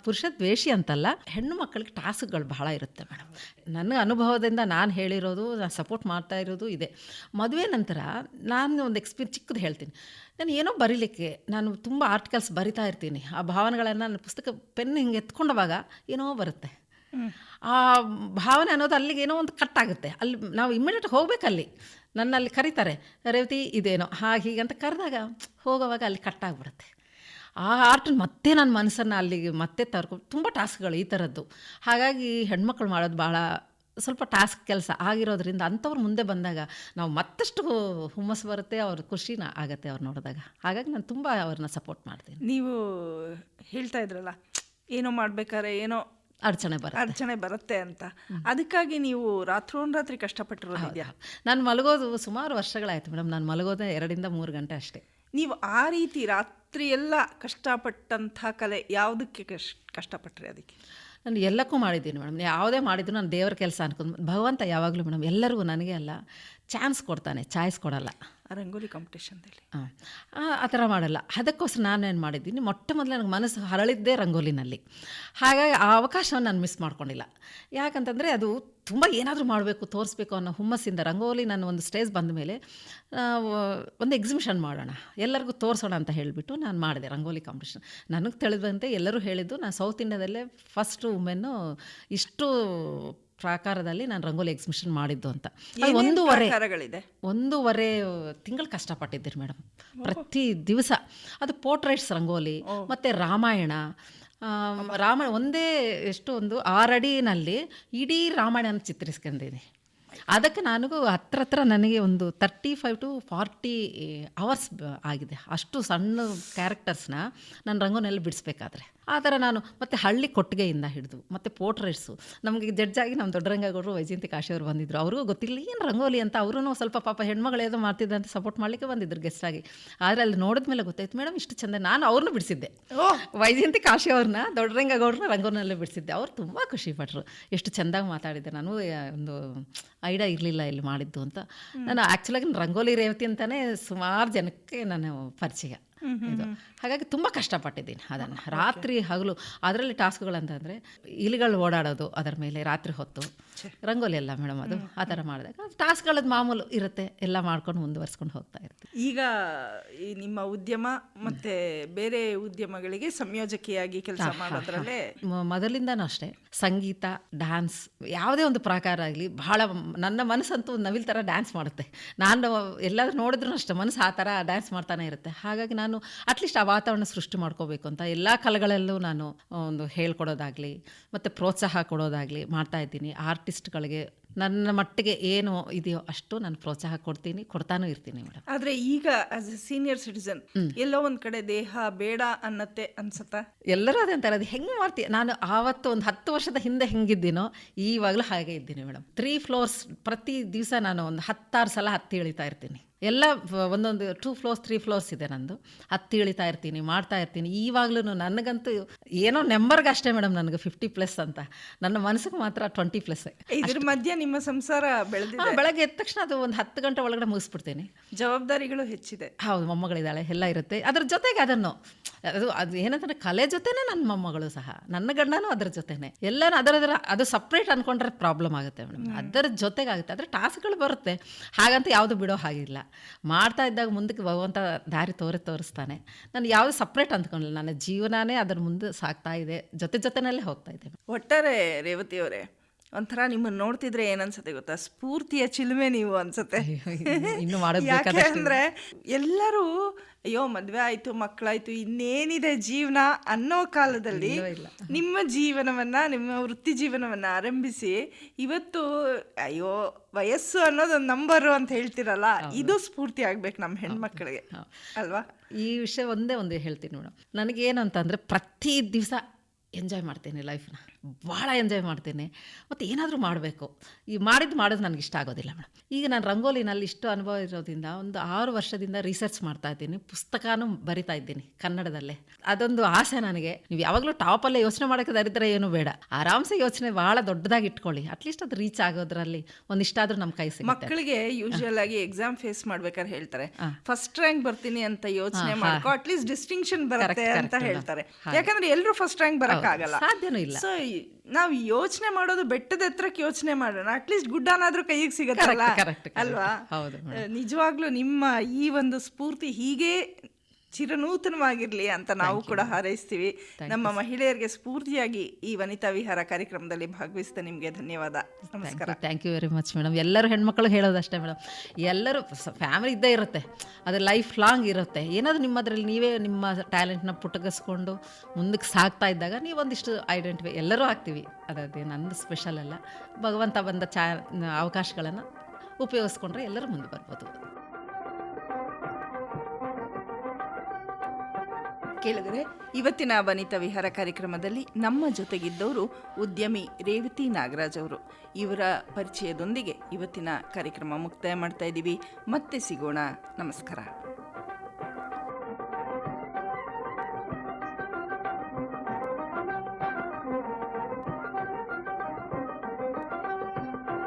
ಪುರುಷ ದ್ವೇಷಿ ಅಂತಲ್ಲ, ಹೆಣ್ಣು ಮಕ್ಕಳಿಗೆ ಟಾಸ್ಕ್ಗಳು ಬಹಳ ಇರುತ್ತೆ ಮೇಡಮ್ ನನ್ನ ಅನುಭವದಿಂದ ನಾನು ಹೇಳಿರೋದು, ನಾನು ಸಪೋರ್ಟ್ ಮಾಡ್ತಾ ಇರೋದು ಇದೆ. ಮದುವೆ ನಂತರ ನಾನು ಒಂದು ಎಕ್ಸ್ಪೀರಿಯನ್ಸ್ ಚಿಕ್ಕದು ಹೇಳ್ತೀನಿ. ನಾನು ಏನೋ ಬರೀಲಿಕ್ಕೆ, ನಾನು ತುಂಬ ಆರ್ಟಿಕಲ್ಸ್ ಬರಿತಾ ಇರ್ತೀನಿ. ಆ ಭಾವನೆಗಳನ್ನು ನನ್ನ ಪುಸ್ತಕ ಪೆನ್ ಹಿಂಗೆ ಎತ್ಕೊಂಡವಾಗ ಏನೋ ಬರುತ್ತೆ. ಆ ಭಾವನೆ ಅನ್ನೋದು ಅಲ್ಲಿಗೆ ಏನೋ ಒಂದು ಕಟ್ ಆಗುತ್ತೆ. ಅಲ್ಲಿ ನಾವು ಇಮ್ಮಿಡಿಯೇಟ್ ಹೋಗ್ಬೇಕಲ್ಲಿ ನನ್ನ ಅಲ್ಲಿ ಕರೀತಾರೆ, ರೇವತಿ, ಇದೇನೋ ಹಾಗೆ ಹೀಗೆ ಅಂತ ಕರೆದಾಗ ಹೋಗೋವಾಗ ಅಲ್ಲಿ ಕಟ್ ಆಗಿಬಿಡುತ್ತೆ. ಆ ಆರ್ಟ್ ಮತ್ತೆ ನನ್ನ ಮನಸ್ಸನ್ನು ಅಲ್ಲಿಗೆ ಮತ್ತೆ ತರ್ಕೊ, ತುಂಬ ಟಾಸ್ಕ್ಗಳು ಈ ಥರದ್ದು ಹಾಗಾಗಿ ಹೆಣ್ಮಕ್ಳು ಮಾಡೋದು ಭಾಳ ಸ್ವಲ್ಪ ಟಾಸ್ಕ್ ಕೆಲಸ ಆಗಿರೋದ್ರಿಂದ ಅಂಥವ್ರು ಮುಂದೆ ಬಂದಾಗ ನಾವು ಮತ್ತಷ್ಟು ಹುಮ್ಮಸ್ಸು ಬರುತ್ತೆ, ಅವ್ರ ಖುಷಿನ ಆಗುತ್ತೆ ಅವ್ರು ನೋಡಿದಾಗ. ಹಾಗಾಗಿ ನಾನು ತುಂಬ ಅವ್ರನ್ನ ಸಪೋರ್ಟ್ ಮಾಡ್ತೀನಿ. ನೀವು ಹೇಳ್ತಾ ಇದ್ರಲ್ಲ, ಏನೋ ಮಾಡ್ಬೇಕಾದ್ರೆ ಏನೋ ಅಡಚಣೆ ಬರುತ್ತೆ. ಅಡಚಣೆ ಬರುತ್ತೆ ಅಂತ. ಅದಕ್ಕಾಗಿ ನೀವು ರಾತ್ರೋನ್ರಾತ್ರಿ ಕಷ್ಟಪಟ್ಟಿರೋದಿದೆಯಾ ನಾನು ಮಲಗೋದು ಸುಮಾರು ವರ್ಷಗಳಾಯಿತು ಮೇಡಮ್. ನಾನು ಮಲಗೋದೇ ಎರಡರಿಂದ ಮೂರು ಗಂಟೆ ಅಷ್ಟೇ. ನೀವು ಆ ರೀತಿ ರಾತ್ರಿ ಎಲ್ಲ ಕಷ್ಟಪಟ್ಟಂಥ ಕಲೆ ಯಾವುದಕ್ಕೆ ಕಷ್ಟ ಕಷ್ಟಪಟ್ಟರೆ ಅದಕ್ಕೆ? ನಾನು ಎಲ್ಲಕ್ಕೂ ಮಾಡಿದ್ದೀನಿ ಮೇಡಮ್. ಯಾವುದೇ ಮಾಡಿದ್ರು ನಾನು ದೇವರ ಕೆಲಸ ಅನ್ಕೊಂಡು ಭಗವಂತ ಯಾವಾಗಲೂ ಮೇಡಮ್ ಎಲ್ಲರಿಗೂ ನನಗೆ ಅಲ್ಲ. ಚಾನ್ಸ್ ಕೊಡ್ತಾನೆ ಚಾಯ್ಸ್ ಕೊಡಲ್ಲ. ರಂಗೋಲಿ ಕಾಂಪಿಟೇಷನ್ದಲ್ಲಿ ಹಾಂ ಆ ಥರ ಮಾಡಲ್ಲ. ಅದಕ್ಕೋಸ್ಕರ ನಾನೇನು ಮಾಡಿದ್ದೀನಿ ಮೊಟ್ಟ ಮೊದಲು ನನಗೆ ಮನಸ್ಸು ಹರಳಿದ್ದೇ ರಂಗೋಲಿನಲ್ಲಿ. ಹಾಗಾಗಿ ಆ ಅವಕಾಶವನ್ನು ನಾನು ಮಿಸ್ ಮಾಡ್ಕೊಂಡಿಲ್ಲ. ಯಾಕಂತಂದರೆ ಅದು ತುಂಬ ಏನಾದರೂ ಮಾಡಬೇಕು ತೋರಿಸ್ಬೇಕು ಅನ್ನೋ ಹುಮ್ಮಸ್ಸಿಂದ ರಂಗೋಲಿ ನಾನು ಒಂದು ಸ್ಟೇಜ್ ಬಂದ ಮೇಲೆ ಒಂದು ಎಕ್ಸಿಬಿಷನ್ ಮಾಡೋಣ ಎಲ್ಲರಿಗೂ ತೋರಿಸೋಣ ಅಂತ ಹೇಳಿಬಿಟ್ಟು ನಾನು ಮಾಡಿದೆ ರಂಗೋಲಿ ಕಾಂಪಿಟೇಷನ್ ನನಗೆ ತಿಳಿದಂತೆ ಎಲ್ಲರೂ ಹೇಳಿದ್ದು ನಾನು ಸೌತ್ ಇಂಡಿಯಾದಲ್ಲೇ ಫಸ್ಟ್ ವುಮೆನ್ನು ಇಷ್ಟು ಪ್ರಾಕಾರದಲ್ಲಿ ನಾನು ರಂಗೋಲಿ ಎಕ್ಸಿಬಿಷನ್ ಮಾಡಿದ್ದು ಅಂತ. ಒಂದೂವರೆ ಒಂದೂವರೆ ತಿಂಗಳು ಕಷ್ಟಪಟ್ಟಿದ್ದೀರಿ ಮೇಡಮ್ ಪ್ರತಿ ದಿವಸ. ಅದು ಪೋರ್ಟ್ರೇಟ್ಸ್ ರಂಗೋಲಿ ಮತ್ತು ರಾಮಾಯಣ. ರಾಮಾಯಣ ಒಂದೇ ಎಷ್ಟು ಒಂದು ಆರಡಿನಲ್ಲಿ ಇಡೀ ರಾಮಾಯಣ ಚಿತ್ರಿಸ್ಕೊಂಡಿದ್ದೀನಿ. ಅದಕ್ಕೆ ನನಗೂ ಹತ್ರ ಹತ್ರ ನನಗೆ ಒಂದು thirty five to forty hours ಆಗಿದೆ. ಅಷ್ಟು ಸಣ್ಣ ಕ್ಯಾರೆಕ್ಟರ್ಸ್ನ ನಾನು ರಂಗೋನಲ್ಲಿ ಬಿಡಿಸ್ಬೇಕಾದ್ರೆ. ಆ ಥರ ನಾನು ಮತ್ತು ಹಳ್ಳಿ ಕೊಟ್ಟಿಗೆಯಿಂದ ಹಿಡಿದು ಮತ್ತು ಪೋರ್ಟ್ರೇಟ್ಸು ನಮಗೆ ಜಡ್ಜಾಗಿ ನಮ್ಮ ದೊಡ್ಡರಂಗಗೌಡರು ವೈಜಯಂತಿ ಕಾಶಿಯವರು ಬಂದಿದ್ದರು ಅವ್ರಿಗೂ ಗೊತ್ತಿಲ್ಲ ಏನು ರಂಗೋಲಿ ಅಂತ? ಅವರು ಸ್ವಲ್ಪ ಪಾಪ ಹೆಣ್ಮಗಳು ಏನೋ ಮಾಡ್ತಿದ್ದೆ ಅಂತ ಸಪೋರ್ಟ್ ಮಾಡಲಿಕ್ಕೆ ಬಂದಿದ್ರು ಗೆಸ್ಟ್ ಆಗಿ. ಆದರೆ ಅಲ್ಲಿ ನೋಡಿದ ಮೇಲೆ ಗೊತ್ತಾಯ್ತು ಮೇಡಮ್ ಇಷ್ಟು ಚಂದ ನಾನು ಅವ್ರನ್ನೂ ಬಿಡಿಸಿದ್ದೆ. ವೈಜಯಂತಿ ಕಾಶಿ ಅವ್ರನ್ನ ದೊಡ್ಡರಂಗಗೌಡ್ರನ್ನ ರಂಗೋನಲ್ಲೇ ಬಿಡಿಸಿದ್ದೆ. ಅವ್ರು ತುಂಬ ಖುಷಿ ಪಟ್ಟರು ಎಷ್ಟು ಚೆಂದಾಗಿ ಮಾತಾಡಿದ್ದೆ. ನಾನು ಒಂದು ಐಡಿಯಾ ಇರಲಿಲ್ಲ ಇಲ್ಲಿ ಮಾಡಿದ್ದು ಅಂತ. ನಾನು ಆ್ಯಕ್ಚುಲಾಗಿ ರಂಗೋಲಿ ರೇವತಿ ಅಂತಲೇ ಸುಮಾರು ಜನಕ್ಕೆ ನಾನು ಪರಿಚಯ. ಇದು. ಹಾಗಾಗಿ ತುಂಬ ಕಷ್ಟಪಟ್ಟಿದ್ದೀನಿ ಅದನ್ನು. ರಾತ್ರಿ ಹಗಲು ಅದರಲ್ಲಿ ಟಾಸ್ಕ್ಗಳಂತಂದರೆ ಇಲಿಗಳು ಓಡಾಡೋದು ಅದರ ಮೇಲೆ ರಾತ್ರಿ ಹೊತ್ತು. ರಂಗೋಲಿ ಎಲ್ಲ ಮೇಡಮ್ ಅದು ಆ ಥರ ಮಾಡಿದಾಗ ಟಾಸ್ಕ್ಗಳದ್ದು ಮಾಮೂಲು ಇರುತ್ತೆ ಎಲ್ಲ ಮಾಡ್ಕೊಂಡು ಮುಂದುವರ್ಸ್ಕೊಂಡು ಹೋಗ್ತಾ ಇರ್ತೀವಿ. ಈಗ ಈ ನಿಮ್ಮ ಉದ್ಯಮ ಮತ್ತೆ ಬೇರೆ ಉದ್ಯಮಗಳಿಗೆ ಸಂಯೋಜಕಿಯಾಗಿ ಕೆಲಸ ಮಾಡೋದ್ರಲ್ಲೇ ಮೊದಲಿಂದನೂ ಅಷ್ಟೇ ಸಂಗೀತ ಡ್ಯಾನ್ಸ್ ಯಾವುದೇ ಒಂದು ಪ್ರಕಾರ ಆಗಲಿ ಬಹಳ ನನ್ನ ಮನಸ್ಸಂತೂ ನವಿಲ್ ಥರ ಡ್ಯಾನ್ಸ್ ಮಾಡುತ್ತೆ. ನಾನು ಎಲ್ಲಾದ್ರೂ ನೋಡಿದ್ರು ಅಷ್ಟೇ ಮನಸ್ಸು ಆ ಥರ ಡ್ಯಾನ್ಸ್ ಮಾಡ್ತಾನೆ ಇರುತ್ತೆ. ಹಾಗಾಗಿ ನಾನು ಅಟ್ಲೀಸ್ಟ್ ಆ ವಾತಾವರಣ ಸೃಷ್ಟಿ ಮಾಡ್ಕೋಬೇಕು ಅಂತ ಎಲ್ಲ ಕಲೆಗಳಲ್ಲೂ ನಾನು ಒಂದು ಹೇಳ್ಕೊಡೋದಾಗಲಿ, ಮತ್ತು ಪ್ರೋತ್ಸಾಹ ಕೊಡೋದಾಗಲಿ ಮಾಡ್ತಾ ಇದ್ದೀನಿ. ಆರ್ಟಿಸ್ಟ್ಗಳಿಗೆ ನನ್ನ ಮಟ್ಟಿಗೆ ಏನು ಇದೆಯೋ ಅಷ್ಟು ನಾನು ಪ್ರೋತ್ಸಾಹ ಕೊಡ್ತೀನಿ ಕೊಡ್ತಾನೂ ಇರ್ತೀನಿ ಮೇಡಮ್. ಆದ್ರೆ ಈಗ ಆಸ್ ಎ ಸೀನಿಯರ್ ಸಿಟಿಸನ್ ಎಲ್ಲೋ ಒಂದ್ ಕಡೆ ದೇಹ ಬೇಡ ಅನ್ನತ್ತೆ ಅನ್ಸತ್ತಾ? ಎಲ್ಲರೂ ಅದೇ ಅಂತಾರೆ ಅದು ಹೆಂಗೆ ಮಾಡ್ತೀಯ ನಾನು ಆವತ್ತು ಒಂದು ಹತ್ತು ವರ್ಷದ ಹಿಂದೆ ಹೆಂಗಿದ್ದೀನೋ ಈವಾಗಲೂ ಹಾಗೆ ಇದ್ದೀನಿ ಮೇಡಮ್. ತ್ರೀ ಫ್ಲೋರ್ಸ್ ಪ್ರತಿ ದಿವಸ ನಾನು ಒಂದು ಹತ್ತಾರು ಸಲ ಹತ್ತಿ ಇಳಿತಾ ಇರ್ತೀನಿ. ಎಲ್ಲ ಒಂದೊಂದು ಟೂ ಫ್ಲೋರ್ಸ್ ತ್ರೀ ಫ್ಲೋರ್ಸ್ ಇದೆ ನಂದು. ಹತ್ತಿ ಇಳಿತಾ ಇರ್ತೀನಿ ಮಾಡ್ತಾ ಇರ್ತೀನಿ. ಈವಾಗ್ಲೂ ನನಗಂತೂ ಏನೋ ನೆಂಬರ್ಗೆ ಅಷ್ಟೇ ಮೇಡಮ್ ನನಗೆ ಫಿಫ್ಟಿ ಪ್ಲಸ್ ಅಂತ. ನನ್ನ ಮನಸ್ಸಿಗೆ ಮಾತ್ರ ಟ್ವೆಂಟಿ ಪ್ಲಸ್ ಇದ್ರ ಮಧ್ಯೆ ನಿಮ್ಮ ಸಂಸಾರ ಬೆಳೆದಿದೆ. ಬೆಳಗ್ಗೆ ಎದ್ದ ತಕ್ಷಣ ಅದು ಒಂದು ಹತ್ತು ಗಂಟೆ ಒಳಗಡೆ ಮುಗಿಸ್ಬಿಡ್ತೇನೆ. ಜವಾಬ್ದಾರಿಗಳು ಹೆಚ್ಚಿದೆ. ಹೌದು ಮೊಮ್ಮಗಳಿದ್ದಾಳೆ ಎಲ್ಲ ಇರುತ್ತೆ. ಅದ್ರ ಜೊತೆಗೆ ಅದನ್ನು ಅದು ಅದು ಏನಂತಂದ್ರೆ ಕಲೆ ಜೊತೆನೆ ನನ್ನ ಮೊಮ್ಮಗಳು ಸಹ. ನನ್ನ ಗಂಡನೂ ಅದ್ರ ಜೊತೆನೆ. ಎಲ್ಲಾನು ಅದರ ಅದು ಸಪ್ರೇಟ್ ಅನ್ಕೊಂಡ್ರೆ ಪ್ರಾಬ್ಲಮ್ ಆಗುತ್ತೆ ಮೇಡಮ್. ಅದರ ಜೊತೆಗೆ ಆಗುತ್ತೆ ಆದರೆ ಟಾಸ್ಕ್ಗಳು ಬರುತ್ತೆ. ಹಾಗಂತ ಯಾವುದು ಬಿಡೋ ಹಾಗಿಲ್ಲ. ಮಾಡ್ತಾ ಇದ್ದಾಗ ಮುಂದಕ್ಕೆ ಭಗವಂತ ದಾರಿ ತೋರಿ ತೋರಿಸ್ತಾನೆ. ನಾನು ಯಾವುದು ಸಪ್ರೇಟ್ ಅಂದ್ಕೊಂಡಿಲ್ಲ. ನನ್ನ ಜೀವನನೇ ಅದ್ರ ಮುಂದೆ ಸಾಗ್ತಾ ಇದೆ. ಜೊತೆ ಜೊತೆನಲ್ಲೇ ಹೋಗ್ತಾ ಇದೆ ಒಟ್ಟಾರೆ ರೇವತಿ ಅವರೇ ಒಂಥರ ನಿಮ್ಮನ್ನ ನೋಡ್ತಿದ್ರೆ ಏನನ್ಸುತ್ತೆ ಗೊತ್ತಾ? ಸ್ಫೂರ್ತಿಯ ಚಿಲುಮೆ ನೀವು ಅನ್ಸುತ್ತೆ. ಇನ್ನು- ಯಾಕೆ ಅಂದರೆ ಅಂದ್ರೆ ಎಲ್ಲರೂ ಅಯ್ಯೋ ಮದ್ವೆ ಆಯ್ತು ಮಕ್ಕಳಾಯ್ತು ಇನ್ನೇನಿದೆ ಜೀವನ? ಅನ್ನೋ ಕಾಲದಲ್ಲಿ ನಿಮ್ಮ ಜೀವನವನ್ನ ನಿಮ್ಮ ವೃತ್ತಿ ಜೀವನವನ್ನ ಆರಂಭಿಸಿ ಇವತ್ತು ಅಯ್ಯೋ ವಯಸ್ಸು ಅನ್ನೋದೊಂದು ನಂಬರು ಅಂತ ಹೇಳ್ತಿರಲ್ಲ ಇದು ಸ್ಫೂರ್ತಿ ಆಗ್ಬೇಕು ನಮ್ಮ ಹೆಣ್ಮಕ್ಳಿಗೆ. ಅಲ್ವಾ? ಈ ವಿಷಯ ಒಂದೇ ಒಂದು ಹೇಳ್ತೀನಿ ಮೇಡಮ್ ನನಗೇನು ಅಂತಂದರೆ ಪ್ರತಿ ದಿವಸ ಎಂಜಾಯ್ ಮಾಡ್ತೀನಿ ಲೈಫ್ನ ಭಾಳ ಎಂಜಾಯ್ ಮಾಡ್ತೀನಿ. ಮತ್ತು ಏನಾದರೂ ಮಾಡಬೇಕು. ಈ ಮಾಡಿದ್ದು ಮಾಡೋದು ನನಗೆ ಇಷ್ಟ ಆಗೋದಿಲ್ಲ ಮೇಡಮ್ ಈಗ ನಾನು ರಂಗೋಲಿನಲ್ಲಿ ಇಷ್ಟು ಅನುಭವ ಇರೋದ್ರಿಂದ ಒಂದು ಆರು ವರ್ಷದಿಂದ ರಿಸರ್ಚ್ ಮಾಡ್ತಾ ಇದ್ದೀನಿ. ಪುಸ್ತಕನೂ ಬರಿತಾ ಇದ್ದೀನಿ ಕನ್ನಡದಲ್ಲೇ. ಅದೊಂದು ಆಸೆ ನನಗೆ. ನೀವು ಯಾವಾಗಲೂ ಟಾಪಲ್ಲೇ ಯೋಚನೆ ಮಾಡೋಕ್ಕೆ ದರಿದ್ರೆ ಏನು ಬೇಡ. ಆರಾಮ್ಸೆ ಯೋಚನೆ ಭಾಳ ದೊಡ್ಡದಾಗಿ ಇಟ್ಕೊಳ್ಳಿ. ಅಟ್ಲೀಸ್ಟ್ ಅದು ರೀಚ್ ಆಗೋದ್ರಲ್ಲಿ ಒಂದಿಷ್ಟಾದರೂ ನಮ್ಮ ಕೈ ಸಿಗುತ್ತೆ. ಮಕ್ಕಳಿಗೆ ಯೂಶುವಲ್ ಆಗಿ ಎಕ್ಸಾಮ್ ಫೇಸ್ ಮಾಡ್ಬೇಕಾದ್ರೆ ಹೇಳ್ತಾರೆ. ಫಸ್ಟ್ ರ್ಯಾಂಕ್ ಬರ್ತೀನಿ ಅಂತ ಯೋಚನೆ ಮಾಡ್ಕೊ ಅಟ್ಲೀಸ್ಟ್ ಡಿಸ್ಟಿಂಕ್ಷನ್ ಬರುತ್ತೆ ಅಂತ ಹೇಳ್ತಾರೆ. ಯಾಕಂದ್ರೆ ಎಲ್ಲರೂ ಫಸ್ಟ್ ರ್ಯಾಂಕ್ ಬರೋಕ್ಕಾಗಲ್ಲ. ಸಾಧ್ಯನೂ ಇಲ್ಲ. ಸೊ ನಾವು ಯೋಚನೆ ಮಾಡೋದು ಬೆಟ್ಟದ ಎತ್ತರಕ್ಕೆ ಯೋಚನೆ ಮಾಡೋಣ. ಅಟ್ಲೀಸ್ಟ್ ಗುಡ್ಡನಾದ್ರೂ ಕೈಗೆ ಸಿಗತ್ತಲ್ಲ. ಅಲ್ವಾ? ನಿಜವಾಗ್ಲೂ ನಿಮ್ಮ ಈ ಒಂದು ಸ್ಫೂರ್ತಿ ಹೀಗೆ ಚಿರನೂತನವಾಗಿರ್ಲಿ ಅಂತ ನಾವು ಕೂಡ ಹಾರೈಸ್ತೀವಿ. ನಮ್ಮ ಮಹಿಳೆಯರಿಗೆ ಸ್ಫೂರ್ತಿಯಾಗಿ ಈ ವನಿತಾ ವಿಹಾರ ಕಾರ್ಯಕ್ರಮದಲ್ಲಿ ಭಾಗವಹಿಸಿದ ನಿಮಗೆ ಧನ್ಯವಾದ. ನಮಸ್ಕಾರ. Thank you very much madam ಎಲ್ಲರೂ ಹೆಣ್ಮಕ್ಳು ಹೇಳೋದಷ್ಟೇ ಮೇಡಮ್ ಎಲ್ಲರೂ ಫ್ಯಾಮಿಲಿ ಇದ್ದೇ ಇರುತ್ತೆ. ಅದು ಲೈಫ್ ಲಾಂಗ್ ಇರುತ್ತೆ. ಏನಾದರೂ ನಿಮ್ಮದ್ರಲ್ಲಿ ನೀವೇ ನಿಮ್ಮ ಟ್ಯಾಲೆಂಟ್ನ ಪುಟಗಿಸ್ಕೊಂಡು ಮುಂದಕ್ಕೆ ಸಾಗ್ತಾ ಇದ್ದಾಗ ನೀವೊಂದಿಷ್ಟು ಐಡೆಂಟಿಫೈ ಎಲ್ಲರೂ ಆಗ್ತೀವಿ. ಅದೇ ನಂದು ಸ್ಪೆಷಲ್ ಅಲ್ಲ. ಭಗವಂತ ಬಂದ ಚಾ ಅವಕಾಶಗಳನ್ನು ಉಪಯೋಗಿಸ್ಕೊಂಡ್ರೆ ಎಲ್ಲರೂ ಮುಂದೆ ಬರ್ಬೋದು. ಕೇಳಿದರೆ ಇವತ್ತಿನ ವನಿತಾ ವಿಹಾರ ಕಾರ್ಯಕ್ರಮದಲ್ಲಿ ನಮ್ಮ ಜೊತೆಗಿದ್ದವರು ಉದ್ಯಮಿ ರೇವತಿ ನಾಗರಾಜ್ ಅವರು. ಇವರ ಪರಿಚಯದೊಂದಿಗೆ ಇವತ್ತಿನ ಕಾರ್ಯಕ್ರಮ ಮುಕ್ತಾಯ ಮಾಡ್ತಾ ಇದ್ದೀವಿ. ಮತ್ತೆ ಸಿಗೋಣ. ನಮಸ್ಕಾರ.